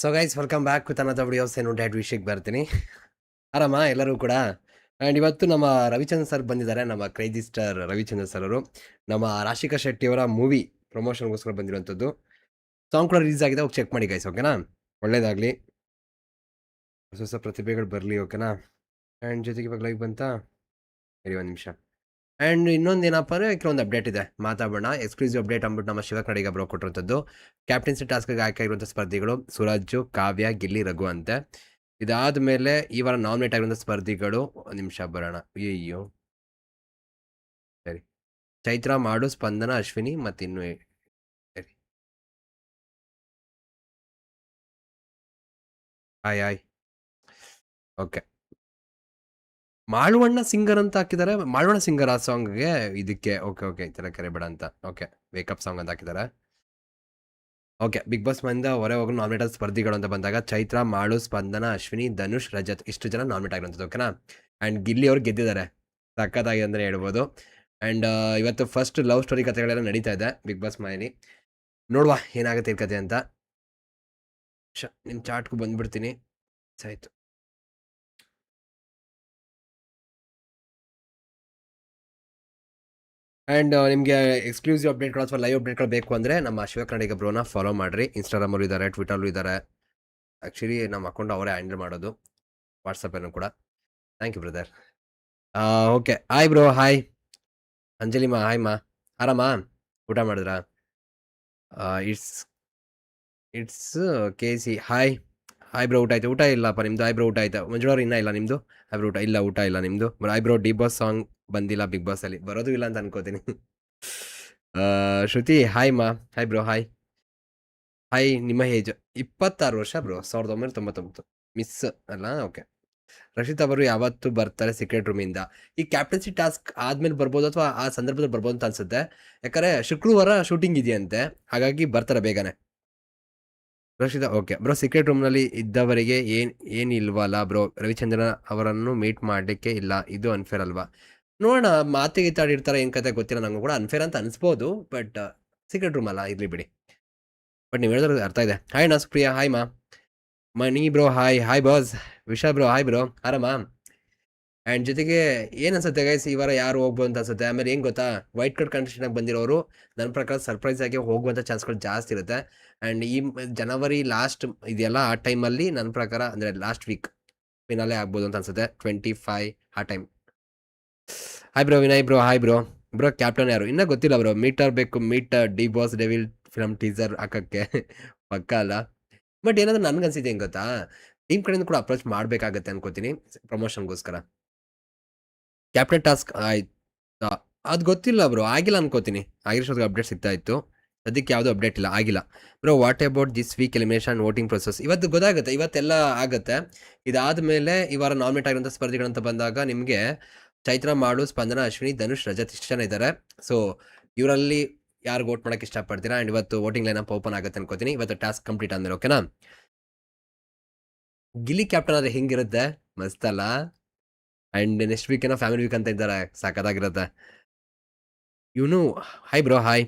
So guys welcome back with ಅನ್ನದ video ಏನು dad ವಿಷಯಕ್ಕೆ ಬರ್ತೀನಿ. ಆರಾಮ? ಎಲ್ಲರೂ ಕೂಡ? ಆ್ಯಂಡ್ ಇವತ್ತು ನಮ್ಮ ರವಿಚಂದ್ರ ಸರ್ ಬಂದಿದ್ದಾರೆ. ನಮ್ಮ ಕ್ರೇಜಿ ಸ್ಟಾರ್ ರವಿಚಂದ್ರ ಸರ್ ಅವರು. ನಮ್ಮ ರಾಶಿಕಾ ಶೆಟ್ಟಿಯವರ ಮೂವಿ ಪ್ರಮೋಷನ್ಗೋಸ್ಕರ ಬಂದಿರುವಂಥದ್ದು. ಸಾಂಗ್ ಕೂಡ ರಿಲೀಸ್ ಆಗಿದೆ. ಹೋಗಿ ಚೆಕ್ ಮಾಡಿ ಗೈಸ್ ಓಕೆನಾ ಒಳ್ಳೇದಾಗಲಿ. ಹೊಸ ಹೊಸ ಪ್ರತಿಭೆಗಳು ಬರಲಿ ಓಕೆನಾ ಆ್ಯಂಡ್ ಜೊತೆಗೆ ಇವಾಗ ಲೈಕ್ ಬಂತಾ? ಸರಿ, ಒಂದು ನಿಮಿಷ. ಆ್ಯಂಡ್ ಇನ್ನೊಂದು ಏನಪ್ಪ ಅಂದರೆ ಕೆಲವೊಂದು ಅಪ್ಡೇಟ್ ಇದೆ. ಮಾತಾಡೋಣ ಎಕ್ಸ್ಕ್ಲೂಸಿವ್ ಅಪ್ಡೇಟ್ ಅಂದ್ಬಿಟ್ಟು ನಮ್ಮ ಶಿವ ಕಡೆಗೆ ಬ್ರೋ ಕೊಟ್ಟಿರುವಂಥದ್ದು ಕ್ಯಾಪ್ಟನ್ಸಿ ಟಾಸ್ಕ್ಗೆ ಆಯ್ಕೆ ಆಗಿರುವಂಥ ಸ್ಪರ್ಧಿಗಳು ಸುರಾಜು, ಕಾವ್ಯ, ಗಿಲ್ಲಿ, ರಘು ಅಂತೆ. ಇದಾದ ಮೇಲೆ ಈ ವಾರ ನಾಮಿನೇಟ್ ಆಗಿರುವಂಥ ಸ್ಪರ್ಧಿಗಳು, ಒಂದು ನಿಮಿಷ ಬರೋಣ. ಅಯ್ಯೋ ಸರಿ. ಚೈತ್ರ, ಮಾಡು, ಸ್ಪಂದನ, ಅಶ್ವಿನಿ ಮತ್ತು ಇನ್ನು ಸರಿ. ಆಯ್ ಆಯ್ ಓಕೆ ಮಾಳುವಣ್ಣ ಸಿಂಗರ್ ಅಂತ ಹಾಕಿದ್ದಾರೆ ಮಾಳುವಣ್ಣ ಸಿಂಗರ್ ಆ ಸಾಂಗ್ಗೆ ಇದಕ್ಕೆ ಓಕೆ ಓಕೆ, ಈ ಥರ ಕರೆಬೇಡ ಅಂತ. ಓಕೆ ವೇಕಪ್ ಸಾಂಗ್ ಅಂತ ಹಾಕಿದ್ದಾರೆ ಓಕೆ ಬಿಗ್ ಬಾಸ್ ಮನೆಯಿಂದ ಹೊರ ನಾಮಿನೇಟ್ ಆದ ಸ್ಪರ್ಧಿಗಳು ಅಂತ ಬಂದಾಗ ಚೈತ್ರ, ಮಾಳು, ಸ್ಪಂದನ, ಅಶ್ವಿನಿ, ಧನುಷ್, ರಜತ್ ಇಷ್ಟು ಜನ ನಾಮಿನೇಟ್ ಆಗಿರುವಂಥದ್ದು ಓಕೆನಾ ಆ್ಯಂಡ್ ಗಿಲ್ಲಿ ಅವ್ರು ಗೆದ್ದಿದ್ದಾರೆ. ಸಕ್ಕತ್ತಾಗಿದೆ ಅಂದರೆ ಹೇಳ್ಬೋದು. ಆ್ಯಂಡ್ ಇವತ್ತು ಫಸ್ಟ್ ಲವ್ ಸ್ಟೋರಿ ಕಥೆಗಳೆಲ್ಲ ನಡೀತಾ ಇದೆ. ಬಿಗ್ ಬಾಸ್ ಮನೇಲಿ ನೋಡುವ ಏನಾಗುತ್ತೆ ಈ ಕತೆ ಅಂತ. ಶ ನಿಮ್ಮ ಚಾಟ್ಗೂ ಬಂದ್ಬಿಡ್ತೀನಿ. ಆಯಿತು. ಆ್ಯಂಡ್ ನಿಮಗೆ ಎಕ್ಸ್ಕ್ಲೂಸಿವ್ ಅಪ್ಡೇಟ್ಗಳು ಅಥವಾ ಲೈವ್ ಅಪ್ಡೇಟ್ಗಳು ಬೇಕು ಅಂದರೆ ನಮ್ಮ ಶಿವ ಬ್ರೋನ ಫಾಲೋ ಮಾಡಿರಿ. ಇನ್ಸ್ಟಾಗ್ರಾಮಲ್ಲೂ ಇದ್ದಾರೆ ಟ್ವಿಟರ್ಲ್ಲೂ ಇದ್ದಾರೆ ಆ್ಯಕ್ಚುಲಿ ನಮ್ಮ ಅಕೌಂಟ್ ಅವರೇ ಹ್ಯಾಂಡಲ್ ಮಾಡೋದು. ವಾಟ್ಸಪ್ಪನ್ನು ಕೂಡ. Thank you brother okay hi bro hi Anjali ಮಾ ಹಾಯ್ ಮಾ. ಆರಾಮಾ ಊಟ ಮಾಡಿದ್ರಾ? It's it's K C hi hi bro ಊಟ ಆಯ್ತು? ಊಟ ಇಲ್ಲಪ್ಪ ನಿಮ್ಮದು ಐಬ್ರೋ ಊಟ ಆಯ್ತಾ? ಮಂಜುಳವ್ರು, ಇನ್ನೂ ಇಲ್ಲ ನಿಮ್ಮದು ಐಬ್ರೋ ಊಟ, ಇಲ್ಲ ಊಟ ಇಲ್ಲ ನಿಮ್ಮದು hi bro D boss song ಬಂದಿಲ್ಲ ಬಿಗ್ ಬಾಸ್ ಅಲ್ಲಿ ಬರೋದು ಇಲ್ಲ ಅಂತ ಅನ್ಕೋತೀನಿ ಶ್ರುತಿ ಹಾಯ್ ಮಾ ಹಾಯ್ ಬ್ರೋ ಹಾಯ್ ಹಾಯ್ ನಿಮ್ಮ ಏಜ್ ಇಪ್ಪತ್ತಾರು ವರ್ಷ ಬ್ರೋ ಸಾವಿರದ ಒಂಬೈನೂರ ತೊಂಬತ್ತೊಂಬತ್ತು ಮಿಸ್ ಅಲ್ಲ ಓಕೆ ರಕ್ಷಿತ್ ಅವರು ಯಾವತ್ತು ಬರ್ತಾರೆ ಸೀಕ್ರೆಟ್ ರೂಮಿಂದ ಈ ಕ್ಯಾಪ್ಟನ್ಸಿ ಟಾಸ್ಕ್ ಆದ್ಮೇಲೆ ಬರ್ಬೋದು ಅಥವಾ ಆ ಸಂದರ್ಭದಲ್ಲಿ ಬರ್ಬೋದು ಅಂತ ಅನ್ಸುತ್ತೆ ಯಾಕಂದ್ರೆ ಶುಕ್ರವಾರ ಶೂಟಿಂಗ್ ಇದೆಯಂತೆ ಹಾಗಾಗಿ ಬರ್ತಾರೆ ಬೇಗನೆ ರಕ್ಷಿತಾ ಓಕೆ ಬ್ರೋ ಸೀಕ್ರೆಟ್ ರೂಮ್ನಲ್ಲಿ ಇದ್ದವರಿಗೆ ಏನ್ ಏನಿಲ್ವಲ್ಲ ಬ್ರೋ ರವಿಚಂದ್ರನ್ ಅವರನ್ನು ಮೀಟ್ ಮಾಡಲಿಕ್ಕೆ ಇಲ್ಲ ಇದು ಅನ್ಫೇರ್ ಅಲ್ವಾ ನೋಡೋಣ, ಮಾತಿಗೆ ಇತ್ತಾಡಿರ್ತಾರೆ ಏನು ಕತೆ ಗೊತ್ತಿಲ್ಲ, ನಂಗೂ ಕೂಡ ಅನ್ಫೇರ್ ಅಂತ ಅನಿಸ್ಬೋದು ಬಟ್ ಸೀಕ್ರೆಟ್ ರೂಮ್ ಅಲ್ಲ, ಇರ್ಲಿ ಬಿಡಿ. ಬಟ್ ನೀವು ಹೇಳಿದ್ರೆ ಅರ್ಥ ಇದೆ. ಹಾಯ್ ನಾ ಸುಪ್ರಿಯಾ ಹಾಯ್ ಮಾ. Mani bro hi hi boss Visha bro hi bro. ಆರಾಮ? ಆ್ಯಂಡ್ ಜೊತೆಗೆ ಏನು ಅನ್ಸುತ್ತೆ ಗೈಸ್ ಈ ವಾರ ಯಾರು ಹೋಗ್ಬೋದು ಅಂತ ಅನ್ಸುತ್ತೆ? ಆಮೇಲೆ ಏನು ಗೊತ್ತಾ? ವೈಟ್ ಕಾರ್ಡ್ ಕಂಡೀಷನಾಗಿ ಬಂದಿರೋರು ನನ್ನ ಪ್ರಕಾರ ಸರ್ಪ್ರೈಸ್ ಆಗಿ ಹೋಗುವಂಥ ಚಾನ್ಸ್ಗಳು ಜಾಸ್ತಿ ಇರುತ್ತೆ. ಆ್ಯಂಡ್ ಈ ಜನವರಿ ಲಾಸ್ಟ್ ಇದೆಯಲ್ಲ, ಆ ಟೈಮಲ್ಲಿ ನನ್ನ ಪ್ರಕಾರ, ಅಂದರೆ ಲಾಸ್ಟ್ ವೀಕ್ ಫಿನಾಲೆ ಆಗ್ಬೋದು ಅಂತ ಅನ್ಸುತ್ತೆ. ಟ್ವೆಂಟಿ ಫೈ ಆ time hi bro Vinay bro hi bro bro captain ಯಾರು? ಇನ್ನೂ ಗೊತ್ತಿಲ್ಲ ಬ್ರೋ ಮೀಟರ್ ಬೇಕು meter D boss devil film teaser ಹಾಕೋಕ್ಕೆ. ಪಕ್ಕ ಅಲ್ಲ. ಬಟ್ ಏನಾದರೂ ನನಗೆ ಅನ್ಸಿದೆ ಹೆಂಗೆ ಗೊತ್ತಾ? ಟೀಮ್ ಕಡೆಯಿಂದ ಕೂಡ ಅಪ್ರೋಚ್ ಮಾಡಬೇಕಾಗತ್ತೆ ಅನ್ಕೋತೀನಿ. ಪ್ರಮೋಷನ್ಗೋಸ್ಕರ ಕ್ಯಾಪ್ಟನ್ ಟಾಸ್ಕ್ ಆಯ್ತು. ಅದು ಗೊತ್ತಿಲ್ಲ ಬ್ರೋ ಆಗಿಲ್ಲ ಅನ್ಕೋತೀನಿ. ಆಗಿರೋಷ್ಟೊತ್ತಿಗೆ ಅಪ್ಡೇಟ್ ಸಿಗ್ತಾ ಇತ್ತು. ಅದಕ್ಕೆ ಯಾವುದೂ ಅಪ್ಡೇಟ್ ಇಲ್ಲ. ಆಗಿಲ್ಲ. Bro what about this week elimination voting process ಇವತ್ತು ಗೊತ್ತಾಗುತ್ತೆ. ಇವತ್ತೆಲ್ಲ ಆಗುತ್ತೆ. ಇದಾದ ಮೇಲೆ ಈ ವಾರ ನಾಮಿನೇಟ್ ಆಗಿರುವಂಥ ಸ್ಪರ್ಧಿಗಳಂತ ಬಂದಾಗ ನಿಮಗೆ ಚೈತ್ರ, ಮಾಡು, ಸ್ಪಂದನ, ಅಶ್ವಿನಿ, ಧನುಷ್ ರಜತ್ ಇಷ್ಟು ಜನ ಇದ್ದಾರೆ ಸೊ ಇವರಲ್ಲಿ ಯಾರು ವೋಟ್ ಮಾಡೋಕ್ಕೆ ಇಷ್ಟಪಡ್ತೀರಾ? ಆ್ಯಂಡ್ ಇವತ್ತು ವೋಟಿಂಗ್ ಲೈನ್ ಅಪ್ ಓಪನ್ ಆಗುತ್ತೆ ಅನ್ಕೋತೀನಿ. ಇವತ್ತು ಟಾಸ್ಕ್ ಕಂಪ್ಲೀಟ್ ಅಂದ್ರೆ ಓಕೆನಾ ಗಿಲ್ಲಿ ಕ್ಯಾಪ್ಟನ್ ಆದರೆ ಹಿಂಗಿರುತ್ತೆ? ಮಸ್ತ್ ಅಲ್ಲ? ಆ್ಯಂಡ್ ನೆಕ್ಸ್ಟ್ ವೀಕ್ ಏನೋ ಫ್ಯಾಮಿಲಿ ವೀಕ್ ಅಂತ ಇದ್ದಾರೆ. ಸಾಕದಾಗಿರುತ್ತೆ. ಇವನು hi bro hi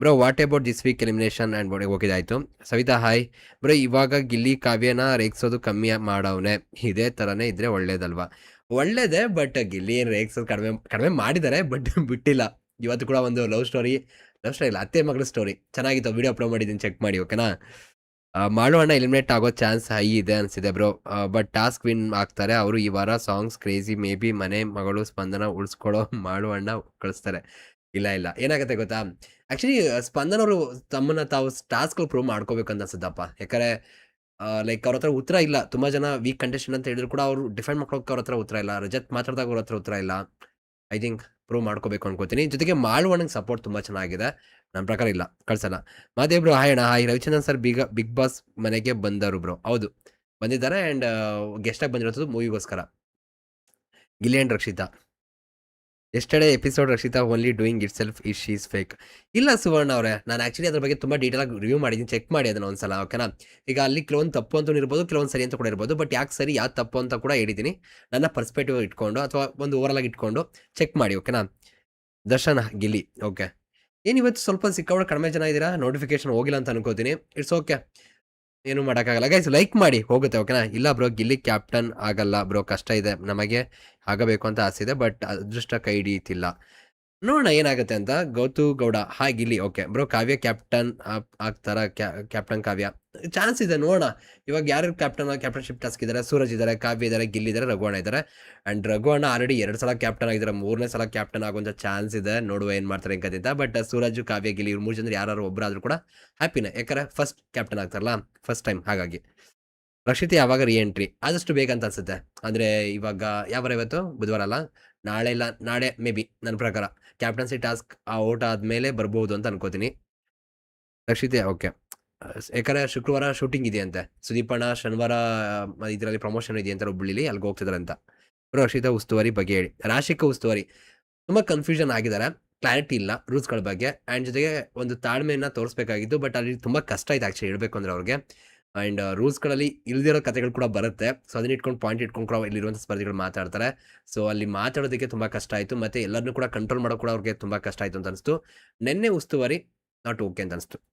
bro what about this week elimination and body ಹೋಗಿದಾಯ್ತು ಸವಿತಾ ಹಾಯ್ ಬ್ರೋ ಇವಾಗ ಗಿಲ್ಲಿ ಕಾವ್ಯನ ರೇಗಿಸೋದು ಕಮ್ಮಿ ಮಾಡವನೆ. ಇದೇ ಥರನೇ ಇದ್ರೆ ಒಳ್ಳೇದಲ್ವಾ? ಒಳ್ಳೇದೇ, ಬಟ್ ಗಿಲ್ಲಿ ಏನು ರೇಕ್ಸ್ ಕಡಿಮೆ ಕಡಿಮೆ ಮಾಡಿದ್ದಾರೆ ಬಟ್ ಬಿಟ್ಟಿಲ್ಲ. ಇವತ್ತು ಕೂಡ ಒಂದು ಲವ್ ಸ್ಟೋರಿ ಲವ್ ಸ್ಟೋರಿ ಇಲ್ಲ, ಅತ್ತೆ ಮಗಳ ಸ್ಟೋರಿ. ಚೆನ್ನಾಗಿತ್ತು ವಿಡಿಯೋ ಅಪ್ಲೋಡ್ ಮಾಡಿದ್ದೀನಿ, ಚೆಕ್ ಮಾಡಿ, ಓಕೆನಾ? ಮಾಡೋಣ ಎಲಿಮಿನೇಟ್ ಆಗೋ ಚಾನ್ಸ್ ಹೈ ಇದೆ ಅನಿಸಿದೆ ಬ್ರೋ. ಬಟ್ ಟಾಸ್ಕ್ ವಿನ್ ಆಗ್ತಾರೆ, ಅವರು ಈ ವಾರ ಸಾಂಗ್ಸ್ ಕ್ರೇಜಿ, ಮೇ ಬಿ ಮನೆ, ಮಗಳು ಸ್ಪಂದನ ಉಳಿಸ್ಕೊಳ್ಳೋ ಮಾಡುವಣ್ಣ ಕಳಿಸ್ತಾರೆ. ಇಲ್ಲ ಇಲ್ಲ. ಏನಾಗುತ್ತೆ ಗೊತ್ತಾ? ಆ್ಯಕ್ಚುಲಿ ಸ್ಪಂದನವರು ತಮ್ಮನ್ನ ತಾವು ಟಾಸ್ಕ್ಗಳು ಪ್ರೂವ್ ಮಾಡ್ಕೋಬೇಕಂತ ಅನ್ಸುತ್ತಪ್ಪ. ಯಾಕಂದ್ರೆ ಲೈಕ್ ಅವ್ರ ಹತ್ರ ಉತ್ತರ ಇಲ್ಲ. ತುಂಬಾ ಜನ ವೀಕ್ ಕಂಡೀಷನ್ ಅಂತ ಹೇಳಿದ್ರು ಕೂಡ ಅವರು ಡಿಫೆಂಡ್ ಮಾಡ್ಕೊಳಕ್ಕೆ ಅವ್ರ ಹತ್ರ ಉತ್ತರ ಇಲ್ಲ. ರಜತ್ ಮಾತಾಡಿದಾಗ ಅವ್ರ ಹತ್ರ ಉತ್ತರ ಇಲ್ಲ. ಐ ಥಿಂಕ್ ಪ್ರೂವ್ ಮಾಡ್ಕೋಬೇಕು ಅನ್ಕೋತೀನಿ. ಜೊತೆಗೆ ಮಾಳುವಣ್ಣಗೆ ಸಪೋರ್ಟ್ ತುಂಬಾ ಚೆನ್ನಾಗಿದೆ. ನನ್ನ ಪ್ರಕಾರ ಇಲ್ಲ. ಕಳ್ಸಲ್ಲ. ಮಾದೇ bro hi Ravichandran sir big Bigg Boss ಮನೆಗೆ ಬಂದರು ಬ್ರೋ ಹೌದು. ಬಂದಿದ್ದಾರೆ ಆ್ಯಂಡ್ ಗೆಸ್ಟಾಗಿ ಬಂದಿರೋದು ಮೂವಿಗೋಸ್ಕರ. ಗಿಲಿಯನ್ Rakshita. Yesterday episode Rakshita only doing it self is she's fake ಇಲ್ಲ ಸುವರ್ಣ ಅವರೇ, ನಾನು ಆ್ಯಕ್ಚುಲಿ ಅದ್ರ ಬಗ್ಗೆ ತುಂಬ ಡೀಟೇಲ್ ಆಗಿ ರಿವ್ಯೂ ಮಾಡಿದ್ದೀನಿ ಚೆಕ್ ಮಾಡಿ ಅದನ್ನ ಒಂದ್ಸಲ ಓಕೆನಾ ಈಗ ಅಲ್ಲಿ ಕೆಲವೊಂದು ತಪ್ಪು ಅಂತ ಇರ್ಬೋದು ಕೆಲವೊಂದು ಸರಿ ಅಂತ ಕೂಡ ಇರ್ಬೋದು ಬಟ್ ಯಾಕೆ ಸರಿ ಯಾವ್ದು ತಪ್ಪು ಅಂತ ಕೂಡ ಹೇಳಿದ್ದೀನಿ ನನ್ನ ಪರ್ಸ್ಪೆಕ್ಟಿವ್ ಇಟ್ಕೊಂಡು, ಅಥವಾ ಒಂದು ಓವರ್ ಆಗಿ ಇಟ್ಕೊಂಡು ಚೆಕ್ ಮಾಡಿ ಓಕೆನಾ ದರ್ಶನ ಗಿಲ್ಲಿ ಓಕೆ ಏನಿವತ್ತು ಸ್ವಲ್ಪ ಸಿಕ್ಕಾಪಟ್ಟೆ ಕಡಿಮೆ ಜನ ಇದ್ದೀರಾ ನೋಟಿಫಿಕೇಶನ್ ಹೋಗಿಲ್ಲ ಅಂತ ಅನ್ಕೋತೀನಿ. ಇಟ್ಸ್ ಓಕೆ ಏನು ಮಾಡೋಕ್ಕಾಗಲ್ಲ. ಗೈಸ್ ಲೈಕ್ ಮಾಡಿ. ಹೋಗುತ್ತೆ ಓಕೆನಾ ಇಲ್ಲ ಬ್ರೋ ಗಿಲ್ಲಿ ಕ್ಯಾಪ್ಟನ್ ಆಗಲ್ಲ ಬ್ರೋ ಕಷ್ಟ ಇದೆ. ನಮಗೆ ಆಗಬೇಕು ಅಂತ ಆಸೆ ಇದೆ ಬಟ್ ಅದೃಷ್ಟ ಕೈ ಹಿಡಿಯುತ್ತಿಲ್ಲ. ನೋಡೋಣ ಏನಾಗುತ್ತೆ ಅಂತ. Gautu Gowda. Hi Gilli. Okay bro Kavya captain ಆಗ್ತಾರ? ಕ್ಯಾಪ್ಟನ್ ಕಾವ್ಯ? ಚಾನ್ಸ್ ಇದೆ, ನೋಡೋಣ. ಇವಾಗ ಯಾರು ಕ್ಯಾಪ್ಟನ್ ಕ್ಯಾಪ್ಟನ್ಶಿಪ್ ಟಾಸ್ಕ್ ಇದ್ದಾರೆ ಸೂರಜ್ ಇದ್ದಾರೆ ಕಾವ್ಯ ಇದ್ದಾರೆ ಗಿಲ್ ಇದ್ದಾರೆ ರಘುವಣ ಇದ್ದಾರೆ ಅಂಡ್ ರಘುವಣ ಆಲ್ರೆಡಿ ಎರಡು ಸಲ ಕ್ಯಾಪ್ಟನ್ ಆಗಿದ್ದಾರೆ ಮೂರನೇ ಸಲ ಕ್ಯಾಪ್ಟನ್ ಆಗುವಂಥ ಚಾನ್ಸ್ ಇದೆ. ನೋಡುವ ಏನು ಮಾಡ್ತಾರೆ ಅಂತ. ಬಟ್ ಸೂರಜ್, ಕಾವ್ಯ, ಗಿಲ್ಲಿ ಇವ್ರು ಮೂರು ಜನರು ಯಾರು ಒಬ್ಬರಾದ್ರೂ ಕೂಡ ಹ್ಯಾಪಿನೇ ಯಾಕಂದ್ರೆ ಫಸ್ಟ್ ಕ್ಯಾಪ್ಟನ್ ಆಗ್ತಾರಲ್ಲ ಫಸ್ಟ್ ಟೈಮ್ ಹಾಗಾಗಿ. ರಕ್ಷಿತ್ ಯಾವಾಗ ರೀ ಎಂಟ್ರಿ ಆದಷ್ಟು ಬೇಗ ಅಂತ ಅನ್ಸುತ್ತೆ. ಅಂದರೆ ಇವಾಗ ಯಾವ ಇವತ್ತು? ಬುಧವಾರ ಅಲ್ಲ? ನಾಳೆ ಇಲ್ಲ, ನಾಳೆ ಮೇ ಬಿ ನನ್ನ ಪ್ರಕಾರ. ಕ್ಯಾಪ್ಟನ್ಸಿ ಟಾಸ್ಕ್ ಆ ಓಟ ಆದ್ಮೇಲೆ ಬರ್ಬೋದು ಅಂತ ಅನ್ಕೋತೀನಿ. ರಕ್ಷಿತ್ ಓಕೆ ಯಾಕಂದ್ರೆ ಶುಕ್ರವಾರ ಶೂಟಿಂಗ್ ಇದೆ ಅಂತೆ ಸುದೀಪ್ ಅಣ್ಣ ಶನಿವಾರ ಇದರಲ್ಲಿ ಪ್ರಮೋಷನ್ ಇದೆ ಅಂತ ಹುಬ್ಬಳ್ಳಿಲಿ ಅಲ್ಲಿಗೆ ಹೋಗ್ತಿದ್ದಾರೆ ಅಂತ. ರಕ್ಷಿತ ಉಸ್ತುವಾರಿ ಬಗ್ಗೆ ಹೇಳಿ. ರಾಶಿಕ ಉಸ್ತುವಾರಿ. ತುಂಬಾ ಕನ್ಫ್ಯೂಷನ್ ಆಗಿದ್ದಾರೆ. ಕ್ಲಾರಿಟಿ ಇಲ್ಲ ರೂಲ್ಸ್ಗಳ ಬಗ್ಗೆ. ಆ್ಯಂಡ್ ಜೊತೆಗೆ ಒಂದು ತಾಳ್ಮೆಯನ್ನು ತೋರಿಸ್ಬೇಕಾಗಿತ್ತು ಬಟ್ ಅಲ್ಲಿ ತುಂಬ ಕಷ್ಟ ಆಯ್ತು ಆ್ಯಕ್ಚುಲಿ ಹೇಳಬೇಕು ಅಂದ್ರೆ ಅವ್ರಿಗೆ. ಆ್ಯಂಡ್ ರೂಲ್ಸ್ಗಳಲ್ಲಿ ಇಲ್ದಿರೋ ಕಥೆಗಳು ಕೂಡ ಬರುತ್ತೆ. ಸೊ ಅದನ್ನ ಇಟ್ಕೊಂಡು ಪಾಯಿಂಟ್ ಇಟ್ಕೊಂಡು ಕೂಡ ಇಲ್ಲಿರುವಂಥ ಸ್ಪರ್ಧಿಗಳು ಮಾತಾಡ್ತಾರೆ. ಸೊ ಅಲ್ಲಿ ಮಾತಾಡೋದಕ್ಕೆ ತುಂಬ ಕಷ್ಟ ಆಯಿತು. ಮತ್ತು ಎಲ್ಲರನ್ನೂ ಕೂಡ ಕಂಟ್ರೋಲ್ ಮಾಡೋ ಕೂಡ ಅವ್ರಿಗೆ ತುಂಬ ಕಷ್ಟ ಆಯಿತು ಅಂತ ಅನಿಸ್ತು. ನಿನ್ನೆ ಉಸ್ತುವಾರಿ ನಾಟ್ ಓಕೆ ಅಂತ ಅನಿಸ್ತು.